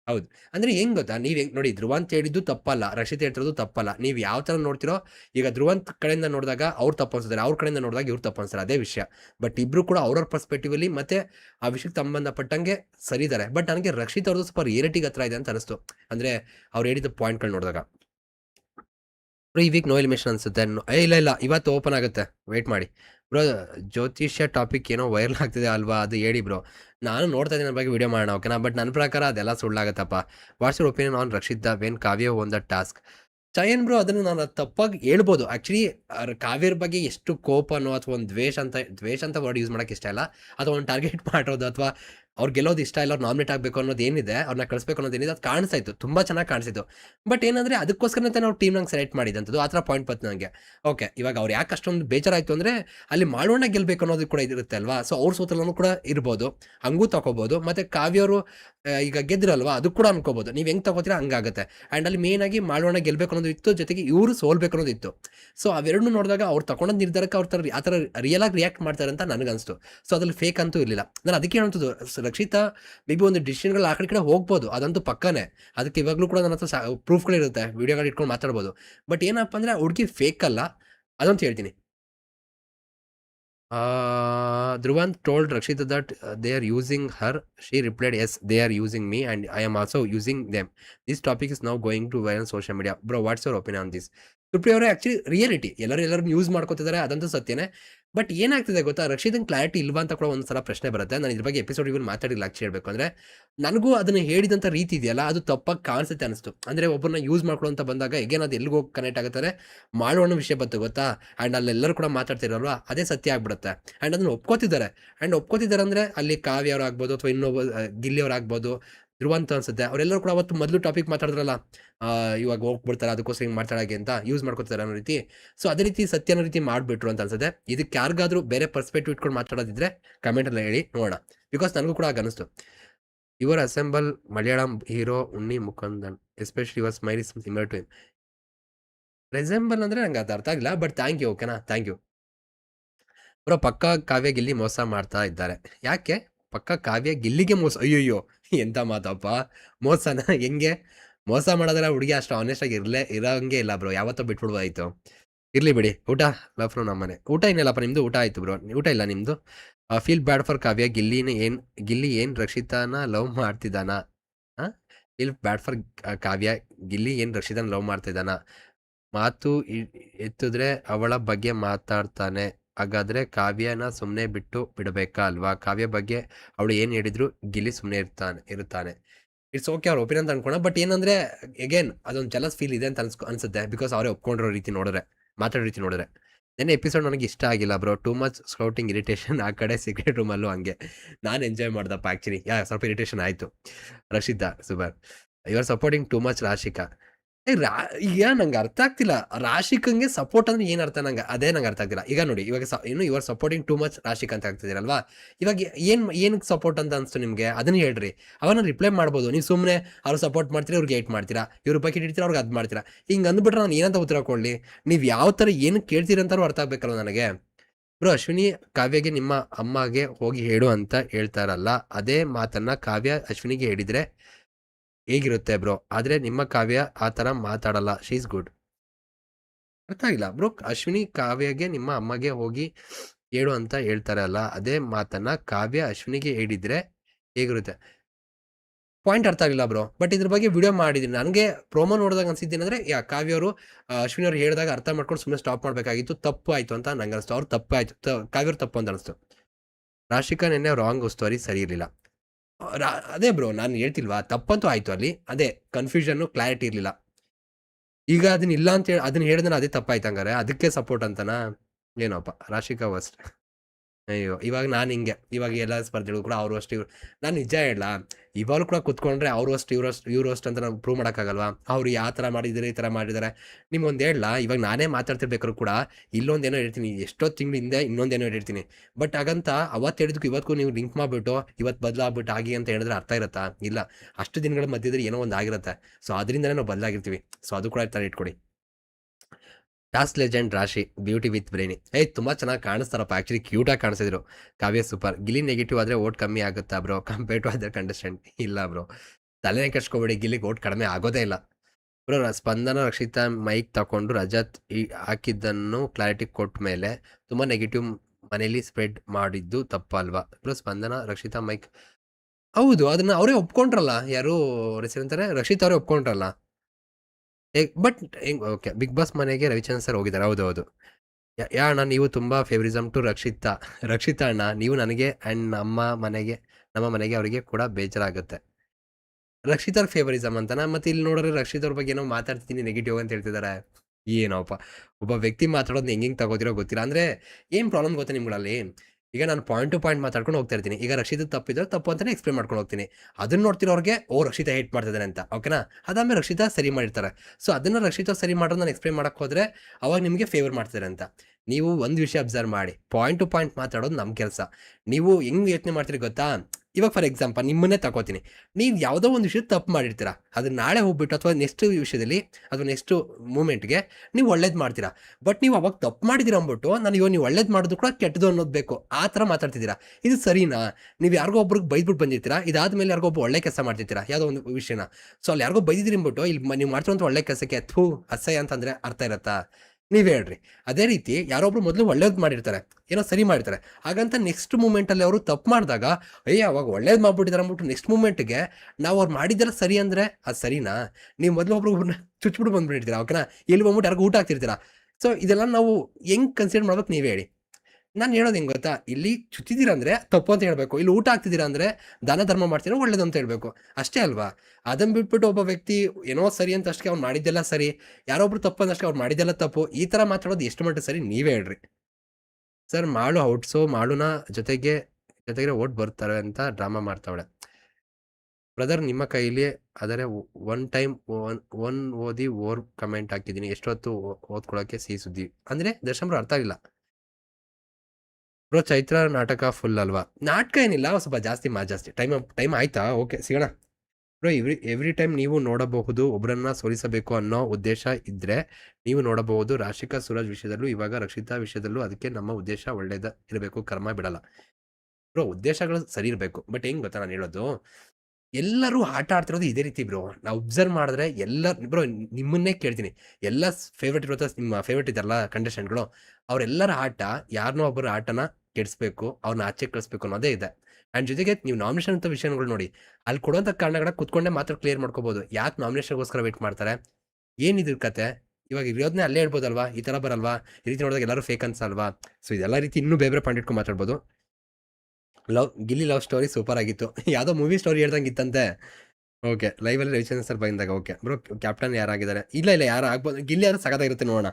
ಹೌದು. ಅಂದ್ರೆ ಹೆಂಗ್ ಗೊತ್ತಾ? ನೀವು ಹೆಂಗ್ ನೋಡಿ ಧ್ರುವಂತ್ ಹೇಳಿದ್ದು ತಪ್ಪಲ್ಲ, ರಕ್ಷಿತ್ ಹೇಳ್ತಿರೋದು ತಪ್ಪಲ್ಲ. ನೀವು ಯಾವ ತರ ನೋಡ್ತಿರೋ, ಈಗ ಧ್ರುವಂತ್ ಕಡೆಯಿಂದ ನೋಡಿದಾಗ ಅವ್ರು ತಪ್ಪು ಅವ್ರ ಕಡೆಯಿಂದ ನೋಡಿದಾಗ ಇವ್ರು ತಪ್ಪು ಅದೇ ವಿಷಯ. ಬಟ್ ಇಬ್ರು ಕೂಡ ಅವ್ರವ್ರ ಪರ್ಸ್ಪೆಕ್ಟಿವ್ ಅಲ್ಲಿ ಮತ್ತೆ ಆ ವಿಷಯಕ್ಕೆ ಸಂಬಂಧಪಟ್ಟಂಗೆ ಸರಿ ಇದ್ದಾರೆ ಬಟ್ ನನಗೆ ರಕ್ಷಿತ್ ಅವ್ರದ್ದು ಸ್ವಲ್ಪ ರಿಯಾಲಿಟಿಗೆ ಹತ್ರ ಇದೆ ಅಂತ ಅನಿಸ್ತು. ಅಂದ್ರೆ ಅವ್ರು ಹೇಳಿದ ಪಾಯಿಂಟ್ಗಳು ನೋಡಿದಾಗ. ಈ ವೀಕ್ ನೋ ಮಿಷನ್ ಅನ್ಸುತ್ತೆ ಇಲ್ಲ ಇಲ್ಲ, ಇವತ್ತು ಓಪನ್ ಆಗುತ್ತೆ. ವೇಟ್ ಮಾಡಿ. ಬ್ರೋ, ಜ್ಯೋತಿಷ್ಯ ಟಾಪಿಕ್ ಏನೋ ವೈರಲ್ ಆಗ್ತಿದೆ ಅಲ್ವಾ? ಅದು ಹೇಳಿ, ಬ್ರೋ. ನಾನು ನೋಡ್ತಾ ಇದ್ದೀನಿ ಬಗ್ಗೆ ವಿಡಿಯೋ ಮಾಡೋಣ ಓಕೆನಾ ಬಟ್ ನನ್ನ ಪ್ರಕಾರ ಅದೆಲ್ಲ ಸುಳ್ಳಾಗತ್ತಪ್ಪ. What's your opinion on Rakshith when Kavya won the task ಚಯನ್ bro ಅದನ್ನು ನಾನು ತಪ್ಪಾಗಿ ಹೇಳ್ಬೋದು. ಆ್ಯಕ್ಚುಲಿ ಕಾವ್ಯರ ಬಗ್ಗೆ ಎಷ್ಟು ಕೋಪನೋ ಅಥವಾ ಒಂದು ದ್ವೇಷ ಅಂತ ದ್ವೇಷ ಅಂತ ವರ್ಡ್ ಯೂಸ್ ಮಾಡೋಕ್ಕೆ ಇಷ್ಟ ಇಲ್ಲ. ಅಥವಾ ಒಂದು ಟಾರ್ಗೆಟ್ ಮಾಡೋದು ಅಥವಾ ಅವ್ರು ಗೆಲ್ಲೋದು ಇಷ್ಟ ಇಲ್ಲ, ಅವ್ರು ನಾಮಿನೇಟ್ ಆಗಬೇಕು ಅನ್ನೋದು ಏನಿದೆ ಅವ್ರನ್ನ ಕಳಿಸ್ಬೇಕು ಅನ್ನೋದು ಏನಿದೆ, ಅದು ಕಾಣಿಸ್ತಾ ಇತ್ತು ತುಂಬ ಚೆನ್ನಾಗಿ ಕಾಣಿಸಿತ್ತು ಬಟ್ ಏನಂದರೆ ಅದಕ್ಕೋಸ್ಕರ ನಾವು ಟೀಮ್ ನಂಗೆ ಸೆಲೆಕ್ಟ್ ಮಾಡಿದಂಥದ್ದು, ಆ ಥರ ಪಾಯಿಂಟ್ ಬಂತು ನನಗೆ ಓಕೆ ಇವಾಗ ಅವ್ರು ಯಾಕೆ ಅಷ್ಟೊಂದು ಬೇಜಾರಾಯಿತು ಅಂದರೆ, ಅಲ್ಲಿ ಮಾಡೋಣ ಗೆಲ್ಲಬೇಕು ಅನ್ನೋದು ಕೂಡ ಇರುತ್ತೆ ಅಲ್ವಾ? ಸೊ ಅವ್ರ ಸೋತಲ್ಲೂ ಕೂಡ ಇರ್ಬೋದು, ಹಂಗೂ ತಗೋಬೋದು ಮತ್ತು ಕಾವ್ಯವರು ಈಗ ಗೆದ್ರಲ್ವಾ ಅದು ಕೂಡ ಅನ್ಕೋಬೋದು, ನೀವು ಹೆಂಗೆ ತಗೋತೀರಾ, ಹಂಗಾಗುತ್ತೆ. ಆ್ಯಂಡ್ ಅಲ್ಲಿ ಮೇನಾಗಿ ಮಾಡೋಣ ಗೆಲ್ಬೇಕು ಅನ್ನೋದು ಇತ್ತು, ಜೊತೆಗೆ ಇವರು ಸೋಲ್ಬೇಕು ಅನ್ನೋದು ಇತ್ತು. ಸೊ ಅವೆರಡನ್ನೂ ನೋಡಿದಾಗ ಅವ್ರು ತಗೊಂಡೋದು ನಿರ್ಧಾರಕ್ಕೆ ಅವ್ರ ಥರ ಆ ಥರ ರಿಯಲಾಗಿ ರಿಯಾಕ್ಟ್ ಮಾಡ್ತಾರೆ ಅಂತ ನನಗನ್ನಿಸ್ತು ಸೊ ಅದ್ರಲ್ಲಿ ಫೇಕ್ ಅಂತೂ ಇರಲಿಲ್ಲ. ನಾನು ಅದಕ್ಕೆ ಹೇಳುವಂಥದ್ದು ಸ- ರಕ್ಷಿತ ಮೇ ಬಿ ಒಂದು ಡಿಸಿಷನ್ಗಳು ಆ ಕಡೆ ಕಡೆ ಹೋಗ್ಬೋದು. ಅದಂತೂ ಪಕ್ಕನೇ. ಅದಕ್ಕೆ ಇವಾಗಲೂ ಕೂಡ ನನ್ನ ಹತ್ರ ಸಾ ಪ್ರೂಫ್ಗಳಿರುತ್ತೆ ವೀಡಿಯೋಗಳು ಇಟ್ಕೊಂಡು ಮಾತಾಡ್ಬೋದು. ಬಟ್ ಏನಪ್ಪ ಅಂದ್ರೆ ಹುಡುಗಿ ಫೇಕ್ ಅಲ್ಲ. ಅದಂತ ಹೇಳ್ತೀನಿ. Dhruvanth told Rakshita that they are using her she replied as they are using me and I am also using them this topic is now going to viral social media bro what's your opinion on this ಸುಪ್ರಿಯವರೇ actually reality ಎಲ್ಲರೂ ಎಲ್ಲರೂ use ಮಾಡ್ಕೋತಿದ್ದಾರೆ. ಅದಂತೂ ಸತ್ಯನೇ. But ಏನಾಗ್ತಿದೆ ಗೊತ್ತಾ? ರಕ್ಷಿತಂಗೆ clarity ಇಲ್ವಾ ಅಂತ ಕೂಡ ಒಂದ್ಸಲ ಪ್ರಶ್ನೆ ಬರುತ್ತೆ. ನಾನು ಇದ್ರ ಬಗ್ಗೆ ಎಪಿಸೋಡ್ ಇವ್ರು ಮಾತಾಡಿಲ್ಲ ಆಕ್ಚುಲಿ ಹೇಳಬೇಕು ಅಂದರೆ, ನನಗೂ ಅದನ್ನು ಹೇಳಿದಂಥ ರೀತಿ ಇದೆಯಲ್ಲ, ಅದು ತಪ್ಪಾಗಿ ಕಾಣಿಸುತ್ತೆ ಅನಿಸ್ತು. ಅಂದರೆ ಒಬ್ಬರನ್ನ ಯೂಸ್ ಮಾಡ್ಕೊಳ್ಳೋ ಬಂದಾಗ ಎಗೇನ್ ಅದು ಎಲ್ಲಿಗೆ ಹೋಗಿ ಕನೆಕ್ಟ್ ಆಗುತ್ತಾರೆ ಮಾಡೋಣ ವಿಷಯ ಬಂತು ಗೊತ್ತಾ? ಆ್ಯಂಡ್ ಅಲ್ಲೆಲ್ಲರೂ ಕೂಡ ಮಾತಾಡ್ತಿರಲ್ವಾ? ಅದೇ ಸತ್ಯ ಆಗ್ಬಿಡುತ್ತೆ. ಆ್ಯಂಡ್ ಅದನ್ನು ಒಪ್ಕೋತಿದ್ದಾರೆ. ಆ್ಯಂಡ್ ಒಪ್ಕೋತಿದ್ದಾರೆ ಅಂದರೆ ಅಲ್ಲಿ ಕಾವ್ಯ ಅವ್ರು ಆಗ್ಬೋದು ಅಥವಾ ಇನ್ನೊಬ್ಬ ಗಿಲ್ಲಿ ಅವ್ರು ಆಗ್ಬೋದು. ಧ್ರುವಂತ ಅನ್ಸುತ್ತೆ. ಅವರೆಲ್ಲರೂ ಕೂಡ ಅವತ್ತು ಮೊದಲು ಟಾಪಿಕ್ ಮಾತಾಡಿದ್ರಲ್ಲ ಇವಾಗ ಹೋಗ್ಬಿಡ್ತಾರೆ, ಅದಕ್ಕೋಸ್ಕರ ಹಿಂಗೆ ಮಾತಾಡೋಕೆ ಅಂತ ಯೂಸ್ ಮಾಡ್ಕೊತಾರೆ ಅನ್ನೋ ರೀತಿ. ಸೊ ಅದೇ ರೀತಿ ಸತ್ಯ ಅನ್ನೋ ರೀತಿ ಮಾಡಿಬಿಟ್ರು ಅಂತ ಅನ್ಸುತ್ತೆ. ಇದಕ್ಕೆ ಯಾರಿಗಾದ್ರೂ ಬೇರೆ ಪರ್ಸ್ಪೆಕ್ಟಿವ್ ಇಟ್ಕೊಂಡು ಮಾತಾಡೋದಿದ್ರೆ ಕಮೆಂಟಲ್ಲಿ ಹೇಳಿ ನೋಡೋಣ. ಬಿಕಾಸ್ ನನಗೂ ಕೂಡ ಆಗ ಅನಿಸ್ತು your assemble Malayalam hero Unni Mukundan especially your smile is similar to him resemble ಅಂದರೆ ನಂಗೆ ಅದು ಅರ್ಥ ಆಗಿಲ್ಲ ಬಟ್ ಥ್ಯಾಂಕ್ ಯು ಓಕೆನಾ ಥ್ಯಾಂಕ್ ಯು ಬ್ರೋ ಪಕ್ಕ ಕಾವ್ಯ ಗಿಲ್ಲಿ ಮೋಸ ಮಾಡ್ತಾ ಇದ್ದಾರೆ. ಯಾಕೆ? ಪಕ್ಕ ಕಾವ್ಯ ಗಿಲ್ಲಿಗೆ ಮೋಸ, ಅಯ್ಯೋಯ್ಯೋ. ಎಂತ ಮಾತಪ್ಪ? ಮೋಸನ? ಹೆಂಗೆ? ಮೋಸ ಮಾಡೋದ್ರ ಹುಡುಗಿ ಅಷ್ಟು ಆನೆಸ್ಟ್ ಆಗಿ ಇರಲೇ, ಇರೋಂಗೆ ಇಲ್ಲ ಬ್ರೋ ಯಾವತ್ತೋ ಬಿಟ್ಬಿಡ್ಬೋದಾಯ್ತು ಇರ್ಲಿ ಬಿಡಿ. ಊಟ? ಲವ್ ಫ್ರಮ್ ನಮ್ಮನೆ. ಊಟ ಏನಿಲ್ಲಪ್ಪ ನಿಮ್ದು ಊಟ ಆಯ್ತು ಬ್ರೋ ಊಟ ಇಲ್ಲ ನಿಮ್ದು? Feel bad for Kavya. ಗಿಲ್ಲಿನ ಏನ್, ಗಿಲ್ಲಿ ಏನ್ ರಕ್ಷಿತಾನ love ಮಾಡ್ತಿದ್ದಾನ feel bad for Kavya. Gilli ಏನ್ ರಕ್ಷಿತಾನ ಲವ್ ಮಾಡ್ತಿದ್ದಾನ ಮಾತು ಎತ್ತಿದ್ರೆ ಅವಳ ಬಗ್ಗೆ ಮಾತಾಡ್ತಾನೆ. ಹಾಗಾದ್ರೆ ಕಾವ್ಯನ ಸುಮ್ಮನೆ ಬಿಟ್ಟು ಬಿಡಬೇಕಾ ಅಲ್ವಾ? ಕಾವ್ಯ ಬಗ್ಗೆ ಅವಳು ಏನು ಹೇಳಿದ್ರು ಗಿಲ್ಲಿ ಸುಮ್ಮನೆ ಇರ್ತಾನೆ ಇರುತ್ತಾನೆ. ಇಟ್ಸ್ ಓಕೆ ಅವ್ರ ಒಪಿನಿಯನ್ ಅಂತ ಅನ್ಕೋಣ. ಬಟ್ ಏನಂದ್ರೆ ಅಗೇನ್ ಅದೊಂದು ಜಲಸ್ ಫೀಲ್ ಇದೆ ಅಂತ ಅನ್ಸ್ಕೊ ಅನ್ಸುತ್ತೆ. ಬಿಕಾಸ್ ಅವರೇ ಒಪ್ಕೊಂಡಿರೋ ರೀತಿ ನೋಡಿದ್ರೆ, ಮಾತಾಡೋ ರೀತಿ ನೋಡಿದ್ರೆ. ನೆನ್ನೆ ಎಪಿಸೋಡ್ ನನಗೆ ಇಷ್ಟ ಆಗಿಲ್ಲ bro. Too much shouting irritation ಆ ಕಡೆ ಸೀಕ್ರೆಟ್ ರೂಮಲ್ಲೂ ಹಂಗೆ. ನಾನು ಎಂಜಾಯ್ ಮಾಡ್ದಪ್ಪ ಆ್ಯಕ್ಚುಲಿ ಯಾ ಸ್ವಲ್ಪ ಇರಿಟೇಷನ್ ಆಯ್ತು. Rakshita super. You are supporting too much Rashika. ಈಗ ನಂಗೆ ಅರ್ಥ ಆಗ್ತಿಲ್ಲ. ರಾಶಿಕಂಗೆ ಸಪೋರ್ಟ್ ಅಂದ್ರೆ ಏನ್ ಅರ್ಥ ನಂಗೆ ಅದೇ ನಂಗೆ ಅರ್ಥ ಆಗ್ತಿಲ್ಲ. ಈಗ ನೋಡಿ ಇವಾಗ ಏನು are supporting too much Rashik ಅಂತ ಆಗ್ತಿದ್ದೀರಲ್ವಾ? ಇವಾಗ ಏನ್ ಏನಕ್ಕೆ ಸಪೋರ್ಟ್ ಅಂತ ಅನ್ಸ್ತು ನಿಮಗೆ ಅದನ್ನ ಹೇಳ್ರಿ. ಅವಾಗ ನಾನು ರಿಪ್ಲೈ ಮಾಡ್ಬೋದು. ನೀವು ಸುಮ್ಮನೆ ಅವ್ರು ಸಪೋರ್ಟ್ ಮಾಡ್ತೀರಾ, ಅವ್ರಿಗೆ ಏಟ್ ಮಾಡ್ತೀರಾ. ಇವ್ರು ಬಕೆಟ್ ಇಡ್ತೀರಾ, ಅವ್ರಿಗೆ ಅದು ಮಾಡ್ತೀರಾ. ಹಿಂಗೆ ಅಂದ್ಬಿಟ್ರೆ ನಾನು ಏನಂತ ಉತ್ತರ ಕೊಡ್ಲಿ? ನೀವು ಯಾವ ತರ ಏನು ಕೇಳ್ತೀರಿ ಅಂತಾನೂ ಅರ್ಥ ಆಗಬೇಕಲ್ಲ ನನಗೆ. ಬ್ರೋ ಅಶ್ವಿನಿ ಕಾವ್ಯಗೆ ನಿಮ್ಮ ಅಮ್ಮಗೆ ಹೋಗಿ ಹೇಳು ಅಂತ ಹೇಳ್ತಾರಲ್ಲ, ಅದೇ ಮಾತನ್ನ ಕಾವ್ಯ ಅಶ್ವಿನಿಗೆ ಹೇಳಿದ್ರೆ ಹೇಗಿರುತ್ತೆ ಬ್ರೋ? ಆದರೆ ನಿಮ್ಮ ಕಾವ್ಯ ಆ ಥರ ಮಾತಾಡಲ್ಲ. She is good. ಅರ್ಥ ಆಗಿಲ್ಲ. ಬ್ರೋ ಅಶ್ವಿನಿ ಕಾವ್ಯಗೆ ನಿಮ್ಮ ಅಮ್ಮಗೆ ಹೋಗಿ ಹೇಳು ಅಂತ ಹೇಳ್ತಾರೆ ಅಲ್ಲ, ಅದೇ ಮಾತನ್ನ ಕಾವ್ಯ ಅಶ್ವಿನಿಗೆ ಹೇಳಿದ್ರೆ ಹೇಗಿರುತ್ತೆ? ಪಾಯಿಂಟ್ ಅರ್ಥ ಆಗಿಲ್ಲ ಬ್ರೋ. ಬಟ್ ಇದ್ರ ಬಗ್ಗೆ ವಿಡಿಯೋ ಮಾಡಿದೀನಿ. ನನಗೆ ಪ್ರೋಮೋ ನೋಡಿದಾಗ ಅನ್ಸಿದ್ದೇನಂದ್ರೆ ಯಾ ಕಾವ್ಯ ಅವರು ಅಶ್ವಿನಿ ಅವ್ರು ಹೇಳಿದಾಗ ಅರ್ಥ ಮಾಡ್ಕೊಂಡು ಸುಮ್ಮನೆ ಸ್ಟಾಪ್ ಮಾಡಬೇಕಾಗಿತ್ತು ತಪ್ಪು ಆಯ್ತು ಅಂತ ನಂಗೆ ಅನಿಸ್ತು ಅವ್ರು ತಪ್ಪು ಆಯ್ತು. ಕಾವ್ಯವ್ರು ತಪ್ಪು ಅಂತ ಅನಿಸ್ತು ರಾಶಿಕಾ ನೆನ್ನೆ ರಾಂಗ್ ಸ್ಟೋರಿ ಸರಿ ಇರ್ಲಿಲ್ಲ. ಅದೇ ಬ್ರೋ, ನಾನು ಹೇಳ್ತಿಲ್ವಾ? ತಪ್ಪಂತೂ ಆಯ್ತು ಅಲ್ಲಿ. ಅದೇ ಕನ್ಫ್ಯೂಷನ್ ಕ್ಲಾರಿಟಿ ಇರಲಿಲ್ಲ ಈಗ ಅದನ್ನ ಇಲ್ಲ ಅಂತ ಹೇಳಿ ಅದನ್ನ ಹೇಳಿದ್ರೆ ಅದೇ ತಪ್ಪಾಯ್ತು ಹಂಗಾರೆ. ಅದಕ್ಕೆ ಸಪೋರ್ಟ್ ಅಂತನಾ? ಏನೋಪ್ಪ ರಾಶಿಕಾ ವರ್ಸ್ಟ್. ಅಯ್ಯೋ! ಇವಾಗ ನಾನು ಹಿಂಗೆ. ಇವಾಗ ಎಲ್ಲ ಸ್ಪರ್ಧೆಗಳು ಕೂಡ ಅವರು ಅಷ್ಟು ಇವ್ರು ನಾನು ನಿಜ ಹೇಳ್ಲಾ? ಇವಾಗ ಕೂಡ ಕುತ್ಕೊಂಡ್ರೆ ಅವರು ಅಷ್ಟು ಇವ್ರು ಅಷ್ಟು ಇವ್ರು ಅಷ್ಟು ಅಂತ ನಾವು ಪ್ರೂವ್ ಮಾಡಕ್ಕಾಗಲ್ವಾ? ಅವ್ರು ಯಾವ ಥರ ಮಾಡಿದ್ದಾರೆ, ಈ ಥರ ಮಾಡಿದ್ದಾರೆ. ನಿಮ್ಗೊಂದು ಹೇಳಲ್ಲ ಇವಾಗ ನಾನೇ ಮಾತಾಡ್ತಿರ್ಬೇಕಾದ್ರು ಕೂಡ ಇಲ್ಲೊಂದೇನೋ ಹೇಳ್ತೀನಿ. ಎಷ್ಟೋ ತಿಂಗಳ ಹಿಂದೆ ಇನ್ನೊಂದೇನೋ ಹೇಳಿರ್ತೀನಿ. ಬಟ್ ಹಾಗಂತ ಅವತ್ತು ಹೇಳಿದಕ್ಕೂ ಇವತ್ತಿಗೂ ನೀವು ಲಿಂಕ್ ಮಾಡಿಬಿಟ್ಟು ಇವತ್ತು ಬದಲಾಗ್ಬಿಟ್ಟು ಆಗಿ ಅಂತ ಹೇಳಿದ್ರೆ ಅರ್ಥ ಇರುತ್ತಾ? ಇಲ್ಲ. ಅಷ್ಟು ದಿನಗಳ ಮಧ್ಯದಲ್ಲಿ ಏನೋ ಒಂದು ಆಗಿರುತ್ತೆ. ಸೊ ಅದರಿಂದನೇ ನಾವು ಬದಲಾಗಿರ್ತೀವಿ. ಸೊ ಅದು ಕೂಡ ತಲೆ ಇಟ್ಕೊಳ್ಳಿ. Task legend Rashi, beauty with brainy ಏಯ್! ತುಂಬ ಚೆನ್ನಾಗಿ ಕಾಣಿಸ್ತಾರಪ್ಪ. ಆ್ಯಕ್ಚುಲಿ ಕ್ಯೂಟಾಗಿ ಕಾಣಿಸಿದ್ರು. ಕಾವ್ಯ ಸೂಪರ್. ಗಿಲಿ ನೆಗೆಟಿವ್ ಆದರೆ ಓಟ್ ಕಮ್ಮಿ ಆಗುತ್ತಾ bro? Compare to other contestant ಇಲ್ಲ ಬ್ರೋ. ತಲೆನೇ ಕಟ್ಸ್ಕೊಬೇಡಿ ಗಿಲ್ಲಿಗೆ ಓಟ್ ಕಡಿಮೆ ಆಗೋದೇ ಇಲ್ಲ. ಬ್ರೋ ಸ್ಪಂದನ, ರಕ್ಷಿತಾ, ಮೈಕ್ ತಗೊಂಡು ರಜತ್ ಈ ಹಾಕಿದ್ದನ್ನು ಕ್ಲಾರಿಟಿ ಕೊಟ್ಮೇಲೆ ತುಂಬ ನೆಗೆಟಿವ್ ಮನೇಲಿ ಸ್ಪ್ರೆಡ್ ಮಾಡಿದ್ದು ತಪ್ಪಲ್ವಾ? ಬ್ರೋ ಸ್ಪಂದನ, ರಕ್ಷಿತಾ, ಮೈಕ್ ಹೌದು. ಅದನ್ನ ಅವರೇ ಒಪ್ಕೊಂಡ್ರಲ್ಲ. ಯಾರು ಹೆಸರೆಂತಾರೆ? ರಕ್ಷಿತ್ ಅವರೇ ಒಪ್ಕೊಂಡ್ರಲ್ಲ. But okay. ಬಿಗ್ ಬಾಸ್ ಮನೆಗೆ ರವಿಚಂದ್ರ ಸರ್ ಹೋಗಿದ್ದಾರೆ. ಹೌದು, ಹೌದು. ಯ ಅಣ್ಣ ನೀವು ತುಂಬ ಫೇವರಿಸಂ ಟು ರಕ್ಷಿತಾ. ರಕ್ಷಿತಾ ಅಣ್ಣ ನೀವು ನನಗೆ ಆ್ಯಂಡ್ ನಮ್ಮ ಮನೆಗೆ ನಮ್ಮ ಮನೆಗೆ ಅವರಿಗೆ ಕೂಡ ಬೇಜಾರಾಗುತ್ತೆ. ರಕ್ಷಿತ್ ಫೇವರಿಸಮ್ ಫೇವರಿಸಂ ನಾನು ಮತ್ತೆ ಇಲ್ಲಿ ನೋಡಿದ್ರೆ ರಕ್ಷಿತ್ ಅವ್ರ ಬಗ್ಗೆ ಏನೋ ಮಾತಾಡ್ತೀನಿ ನೆಗೆಟಿವ್ ಅಂತ ಹೇಳ್ತಿದ್ದಾರೆ. ಏನೋಪ್ಪ. ಒಬ್ಬ ವ್ಯಕ್ತಿ ಮಾತಾಡೋದು ಹೆಂಗೆ ತಗೋತಿರೋ ಗೊತ್ತಿಲ್ಲ. ಅಂದ್ರೆ ಏನು ಪ್ರಾಬ್ಲಮ್ ಗೊತ್ತಾ ನಿಮ್ಗಳಲ್ಲಿ? ಈಗ ನಾನು ಪಾಯಿಂಟ್ ಟು ಪಾಯಿಂಟ್ ಮಾತಾಡ್ಕೊಂಡು ಹೋಗ್ತಾ ಇರ್ತೀನಿ. ಈಗ ರಕ್ಷಿತ ತಪ್ಪಿದ್ರೆ ತಪ್ಪು ಅಂತಾನೆ ಎಕ್ಸ್‌ಪ್ಲೇನ್ ಮಾಡ್ಕೊಂಡು ಹೋಗ್ತೀನಿ. ಅದನ್ನ ನೋಡ್ತಿರೋರ್ಗೆ ಓ, ರಕ್ಷಿತಾ ಹೇಟ್ ಮಾಡ್ತಿದ್ದಾನೆ ಅಂತ. ಓಕೆನಾ? ಅದಾದ್ಮೇಲೆ ರಕ್ಷಿತಾ ಸರಿ ಮಾಡಿರ್ತಾರೆ. ಸೊ ಅದನ್ನ ರಕ್ಷಿತಾ ಸರಿ ಮಾಡೋದು ನಾನು ಎಕ್ಸ್‌ಪ್ಲೇನ್ ಮಾಡಕ್ ಹೋದ್ರೆ, ಅವಾಗ ನಿಮಗೆ ಫೇವರ್ ಮಾಡ್ತಿದ್ದಾರೆ ಅಂತ. ನೀವು ಒಂದು ವಿಷಯ ಅಬ್ಸರ್ವ್ ಮಾಡಿ. ಪಾಯಿಂಟ್ ಟು ಪಾಯಿಂಟ್ ಮಾತಾಡೋದು ನಮ್ಮ ಕೆಲಸ. ನೀವು ಹೆಂಗ್ ಯೋಚನೆ ಮಾಡ್ತೀರಿ ಗೊತ್ತಾ? ಇವಾಗ ಫಾರ್ ಎಕ್ಸಾಂಪಲ್ ನಿಮ್ಮನ್ನೇ ತಗೋತೀನಿ. ನೀವು ಯಾವುದೋ ಒಂದು ವಿಷಯ ತಪ್ಪು ಮಾಡಿರ್ತೀರಾ. ಅದು ನಾಳೆ ಹೋಗ್ಬಿಟ್ಟು ಅಥವಾ ನೆಕ್ಸ್ಟ್ ವಿಷಯದಲ್ಲಿ ಅಥವಾ ನೆಕ್ಸ್ಟ್ ಮೂಮೆಂಟ್‌ಗೆ ನೀವು ಒಳ್ಳೇದು ಮಾಡ್ತೀರಾ. ಬಟ್ ನೀವು ಅವಾಗ ತಪ್ಪು ಮಾಡಿದಿರ ಅಂದ್ಬಿಟ್ಟು ನಾನು ಇವಾಗ ನೀವು ಒಳ್ಳೇದು ಮಾಡೋದು ಕೂಡ ಕೆಟ್ಟದು ಅನ್ನೋದು ಬೇಕು. ಆ ಥರ ಮಾತಾಡ್ತಿದ್ದೀರಾ. ಇದು ಸರಿನಾ? ನೀವು ಯಾರಿಗೋ ಒಬ್ರಿಗೆ ಬೈದ್ಬಿಟ್ಟು ಬಂದಿರ್ತೀರಾ. ಇದಾದಮೇಲೆ ಯಾರಿಗೋ ಒಬ್ಬ ಒಳ್ಳೆ ಕೆಲಸ ಮಾಡ್ತಿರ್ತೀರಾ. ಯಾವುದೋ ಒಂದು ವಿಷಯನ. ಸೊ ಅಲ್ಲಿ ಯಾರಿಗೋ ಬೈದಿದ್ದೀರಿ ಅಂದ್ಬಿಟ್ಟು ಇಲ್ಲಿ ನೀವು ಮಾಡ್ತಿರೋಂಥ ಒಳ್ಳೆ ಕೆಲಸಕ್ಕೆ ಥೂ ಅಸಹ್ಯ ಅಂತಂದರೆ ಅರ್ಥ ಇರತ್ತಾ? ನೀವೇ ಹೇಳ್ರಿ. ಅದೇ ರೀತಿ ಯಾರೊಬ್ರು ಮೊದಲು ಒಳ್ಳೇದು ಮಾಡಿರ್ತಾರೆ. ಏನೋ ಸರಿ ಮಾಡಿರ್ತಾರೆ. ಹಾಗಂತ ನೆಕ್ಸ್ಟ್ ಮೂಮೆಂಟಲ್ಲಿ ಅವರು ತಪ್ಪು ಮಾಡಿದಾಗ, ಅಯ್ಯ! ಅವಾಗ ಒಳ್ಳೇದು ಮಾಡ್ಬಿಟ್ಟಿದ್ದಾರೆ ಅಂದ್ಬಿಟ್ಟು ನೆಕ್ಸ್ಟ್ ಮೂಮೆಂಟ್‌ಗೆ ನಾವು ಅವ್ರು ಮಾಡಿದ್ದೆಲ್ಲ ಸರಿ ಅಂದ್ರೆ ಅದು ಸರಿನಾ? ನೀವು ಮೊದಲು ಒಬ್ರು ಚುಚ್ಬಿಟ್ಟು ಬಂದ್ಬಿಟ್ಟಿರ್ತೀರಾ. ಓಕೆನಾ? ಇಲ್ಲಿ ಬಂದ್ಬಿಟ್ಟು ಯಾರಿಗೂ ಊಟ ಹಾಕ್ತಿರ್ತೀರಾ. ಸೊ ಇದೆಲ್ಲ ನಾವು ಹೆಂಗ್ ಕನ್ಸಿಡರ್ ಮಾಡ್ಬೇಕು ನೀವೇ ಹೇಳಿ. ನಾನು ಹೇಳೋದು ಹೆಂಗೆ ಗೊತ್ತಾ? ಇಲ್ಲಿ ಚುತ್ತಿದ್ದೀರಾ ಅಂದರೆ ತಪ್ಪು ಅಂತ ಹೇಳಬೇಕು ಇಲ್ಲಿ ಊಟ ಆಗ್ತಿದ್ದೀರಾ ಅಂದರೆ ದಾನ ಧರ್ಮ ಮಾಡ್ತೀರಾ ಒಳ್ಳೇದು ಅಂತ ಹೇಳಬೇಕು ಅಷ್ಟೇ ಅಲ್ವಾ? ಅದನ್ನು ಬಿಟ್ಬಿಟ್ಟು ಒಬ್ಬ ವ್ಯಕ್ತಿ ಏನೋ ಸರಿ ಅಂತ ಅಷ್ಟಕ್ಕೆ ಅವ್ನು ಮಾಡಿದ್ದೆಲ್ಲ ಸರಿ. ಯಾರೊಬ್ರು ತಪ್ಪು ಅಂದಷ್ಟೇ ಅವ್ರು ಮಾಡಿದ್ದೆಲ್ಲ ತಪ್ಪು. ಈ ಥರ ಮಾತಾಡೋದು ಎಷ್ಟು ಮಟ್ಟ ಸರಿ ನೀವೇ ಹೇಳ್ರಿ. ಸರ್, ಮಾಳು ಔಟ್ಸು ಮಾಡುನ ಮಾಳುನ ಜೊತೆಗೆ ಜೊತೆಗೆ ಓಟ್ ಬರ್ತಾರೆ ಅಂತ ಡ್ರಾಮಾ ಮಾಡ್ತಾವಳೆ. ಬ್ರದರ್, ನಿಮ್ಮ ಕೈಲಿ ಆದರೆ ಒನ್ ಟೈಮ್ ಒನ್ ಒನ್ ಓದಿ ಓರ್ ಕಮೆಂಟ್ ಹಾಕಿದ್ದೀನಿ. ಎಷ್ಟೊತ್ತು ಓದ್ಕೊಳ್ಳೋಕ್ಕೆ ಓದ್ಕೊಳ್ಳೋಕೆ ಸಿಹಿ ಸುದ್ದಿ. ಅಂದರೆ ದರ್ಶನ್ ಅರ್ಥ ಆಗಿಲ್ಲ. ಬ್ರೋ, ಚೈತ್ರ ನಾಟಕ ಫುಲ್ ಅಲ್ವಾ? ನಾಟಕ ಏನಿಲ್ಲ. ಸ್ವಲ್ಪ ಜಾಸ್ತಿ ಮಾ, ಜಾಸ್ತಿ. ಟೈಮ್ ಟೈಮ್ ಆಯ್ತಾ? ಓಕೆ ಸಿಗೋಣ. ಬ್ರೋ ಎವ್ರಿ ಎವ್ರಿ ಟೈಮ್ ನೀವು ನೋಡಬಹುದು ಒಬ್ಬರನ್ನ ಸೋಲಿಸಬೇಕು ಅನ್ನೋ ಉದ್ದೇಶ ಇದ್ರೆ ನೀವು ನೋಡಬಹುದು. ರಾಶಿಕಾ ಸೂರಜ್ ವಿಷಯದಲ್ಲೂ, ಇವಾಗ ರಕ್ಷಿತಾ ವಿಷಯದಲ್ಲೂ ಅದಕ್ಕೆ ನಮ್ಮ ಉದ್ದೇಶ ಒಳ್ಳೇದ ಇರಬೇಕು, ಕರ್ಮ ಬಿಡಲ್ಲ. ಬ್ರೋ, ಉದ್ದೇಶಗಳು ಸರಿ ಇರಬೇಕು. ಬಟ್ ಹೆಂಗ್ ಗೊತ್ತಾ ನಾನು ಹೇಳೋದು? ಎಲ್ಲರೂ ಆಟ ಆಡ್ತಿರೋದು ಇದೇ ರೀತಿ ಬ್ರೋ. ನಾವು ಒಬ್ಸರ್ವ್ ಮಾಡಿದ್ರೆ ಎಲ್ಲ, ಬ್ರೋ, ನಿಮ್ಮನ್ನೇ ಕೇಳ್ತೀನಿ. ಎಲ್ಲ ಫೇವ್ರೇಟ್ ಇರೋ ನಿಮ್ಮ ಫೇವ್ರೇಟ್ ಇದಲ್ಲ ಕಂಡೀಷನ್ಗಳು ಅವರೆಲ್ಲರ ಆಟ ಯಾರನ್ನೋ ಒಬ್ಬರ ಆಟನ ಕೆಡಿಸ್ಬೇಕು. ಅವ್ರನ್ನ ಆಚೆ ಕಳಿಸ್ಬೇಕು ಅನ್ನೋದೇ ಇದೆ. ಆ್ಯಂಡ್ ಜೊತೆಗೆ ನೀವು ನಾಮಿನೇಷನ್ ಅಂತ ವಿಷಯಗಳು ನೋಡಿ. ಅಲ್ಲಿ ಕೊಡುವಂಥ ಕಾರಣಗಳ ಕುತ್ಕೊಂಡೇ ಮಾತ್ರ ಕ್ಲಿಯರ್ ಮಾಡ್ಕೋಬೋದು. ಯಾಕೆ ನಾಮಿನೇಷನ್‌ಗೋಸ್ಕರ ವೇಟ್ ಮಾಡ್ತಾರೆ? ಏನಿದ್ರ ಕತೆ? ಇವಾಗ ಇರೋದನ್ನೇ ಅಲ್ಲೇ ಹೇಳ್ಬೋದಲ್ವಾ? ಈ ಥರ ಬರಲ್ವಾ? ಈ ರೀತಿ ನೋಡಿದಾಗ ಎಲ್ಲರೂ ಫೇಕ್ ಅನ್ಸಲ್ವಾ ಸೊ ಇದೆಲ್ಲ ರೀತಿ ಇನ್ನೂ ಬೇರೆ ಪಾಯಿಂಟ್ ಮಾತಾಡ್ಬೋದು. Love, Gilli love story super ಆಗಿತ್ತು. ಯಾವುದೋ ಮೂವಿ ಸ್ಟೋರಿ ಹೇಳ್ದಂಗೆ ಇತ್ತಂತೆ. ಓಕೆ ಲೈವಲ್ಲಿ ರವಿಚಂದ್ರ ಸರ್ ಬಂದಾಗ ಓಕೆ ಬ್ರೋ ಕ್ಯಾಪ್ಟನ್ ಯಾರಾಗಿದ್ದಾರೆ? ಇಲ್ಲ ಇಲ್ಲ, ಯಾರು ಆಗ್ಬೋದು? ಗಿಲ್ಲಿ ಯಾರು ಸಗದಾಗಿರುತ್ತೆ ನೋಡೋಣ.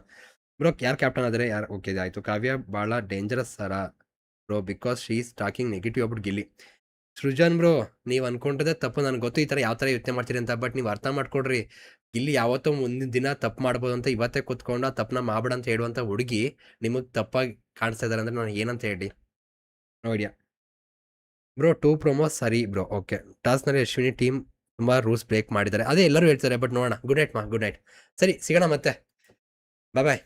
ಬ್ರೋ ಯಾರು ಕ್ಯಾಪ್ಟನ್ ಆದರೆ ಯಾರು ಓಕೆ ಇದಾಯಿತು. ಕಾವ್ಯ ಭಾಳ dangerous sir bro because she is talking negative about Gilli Srujan bro ನೀವು ಅನ್ಕೊಂಡಿದ್ದೆ ತಪ್ಪು. ನನಗೆ ಗೊತ್ತು ಈ ಥರ ಯಾವ ಥರ ಯೋಚನೆ ಮಾಡ್ತೀರಿ ಅಂತ ಬಟ್ ನೀವು ಅರ್ಥ ಮಾಡ್ಕೊಡ್ರಿ. ಇಲ್ಲಿ ಯಾವತ್ತೋ ಮುಂದಿನ ದಿನ ತಪ್ಪು ಮಾಡ್ಬೋದು ಅಂತ ಇವತ್ತೇ ಕೂತ್ಕೊಂಡು ಆ ತಪ್ಪನ್ನ ಮಾಡ್ಬೇಡ ಅಂತ ಹೇಳುವಂಥ ಹುಡುಗಿ ನಿಮಗೆ ತಪ್ಪಾಗಿ ಕಾಣಿಸ್ತಾ ಇದ್ದಾರೆ ಅಂದರೆ ನಾನು ಏನಂತ ಹೇಳಿ ನೋಡಿಯಾ ಬ್ರೋ ಟೂ ಪ್ರೊಮೋ ಸರಿ ಬ್ರೋ ಓಕೆ ಟಾಸ್ನಲ್ಲಿ ಅಶ್ವಿನಿ ಟೀಮ್ ತುಂಬ ರೂಲ್ಸ್ ಬ್ರೇಕ್ ಮಾಡಿದ್ದಾರೆ. ಅದೇ ಎಲ್ಲರೂ ಹೇಳ್ತಾರೆ ಬಟ್ ನೋಡೋಣ. ಗುಡ್ ನೈಟ್ ಮಾ ಗುಡ್ ನೈಟ್ ಸರಿ, ಸಿಗೋಣ ಮತ್ತೆ. ಬಾಯ್ ಬಾಯ್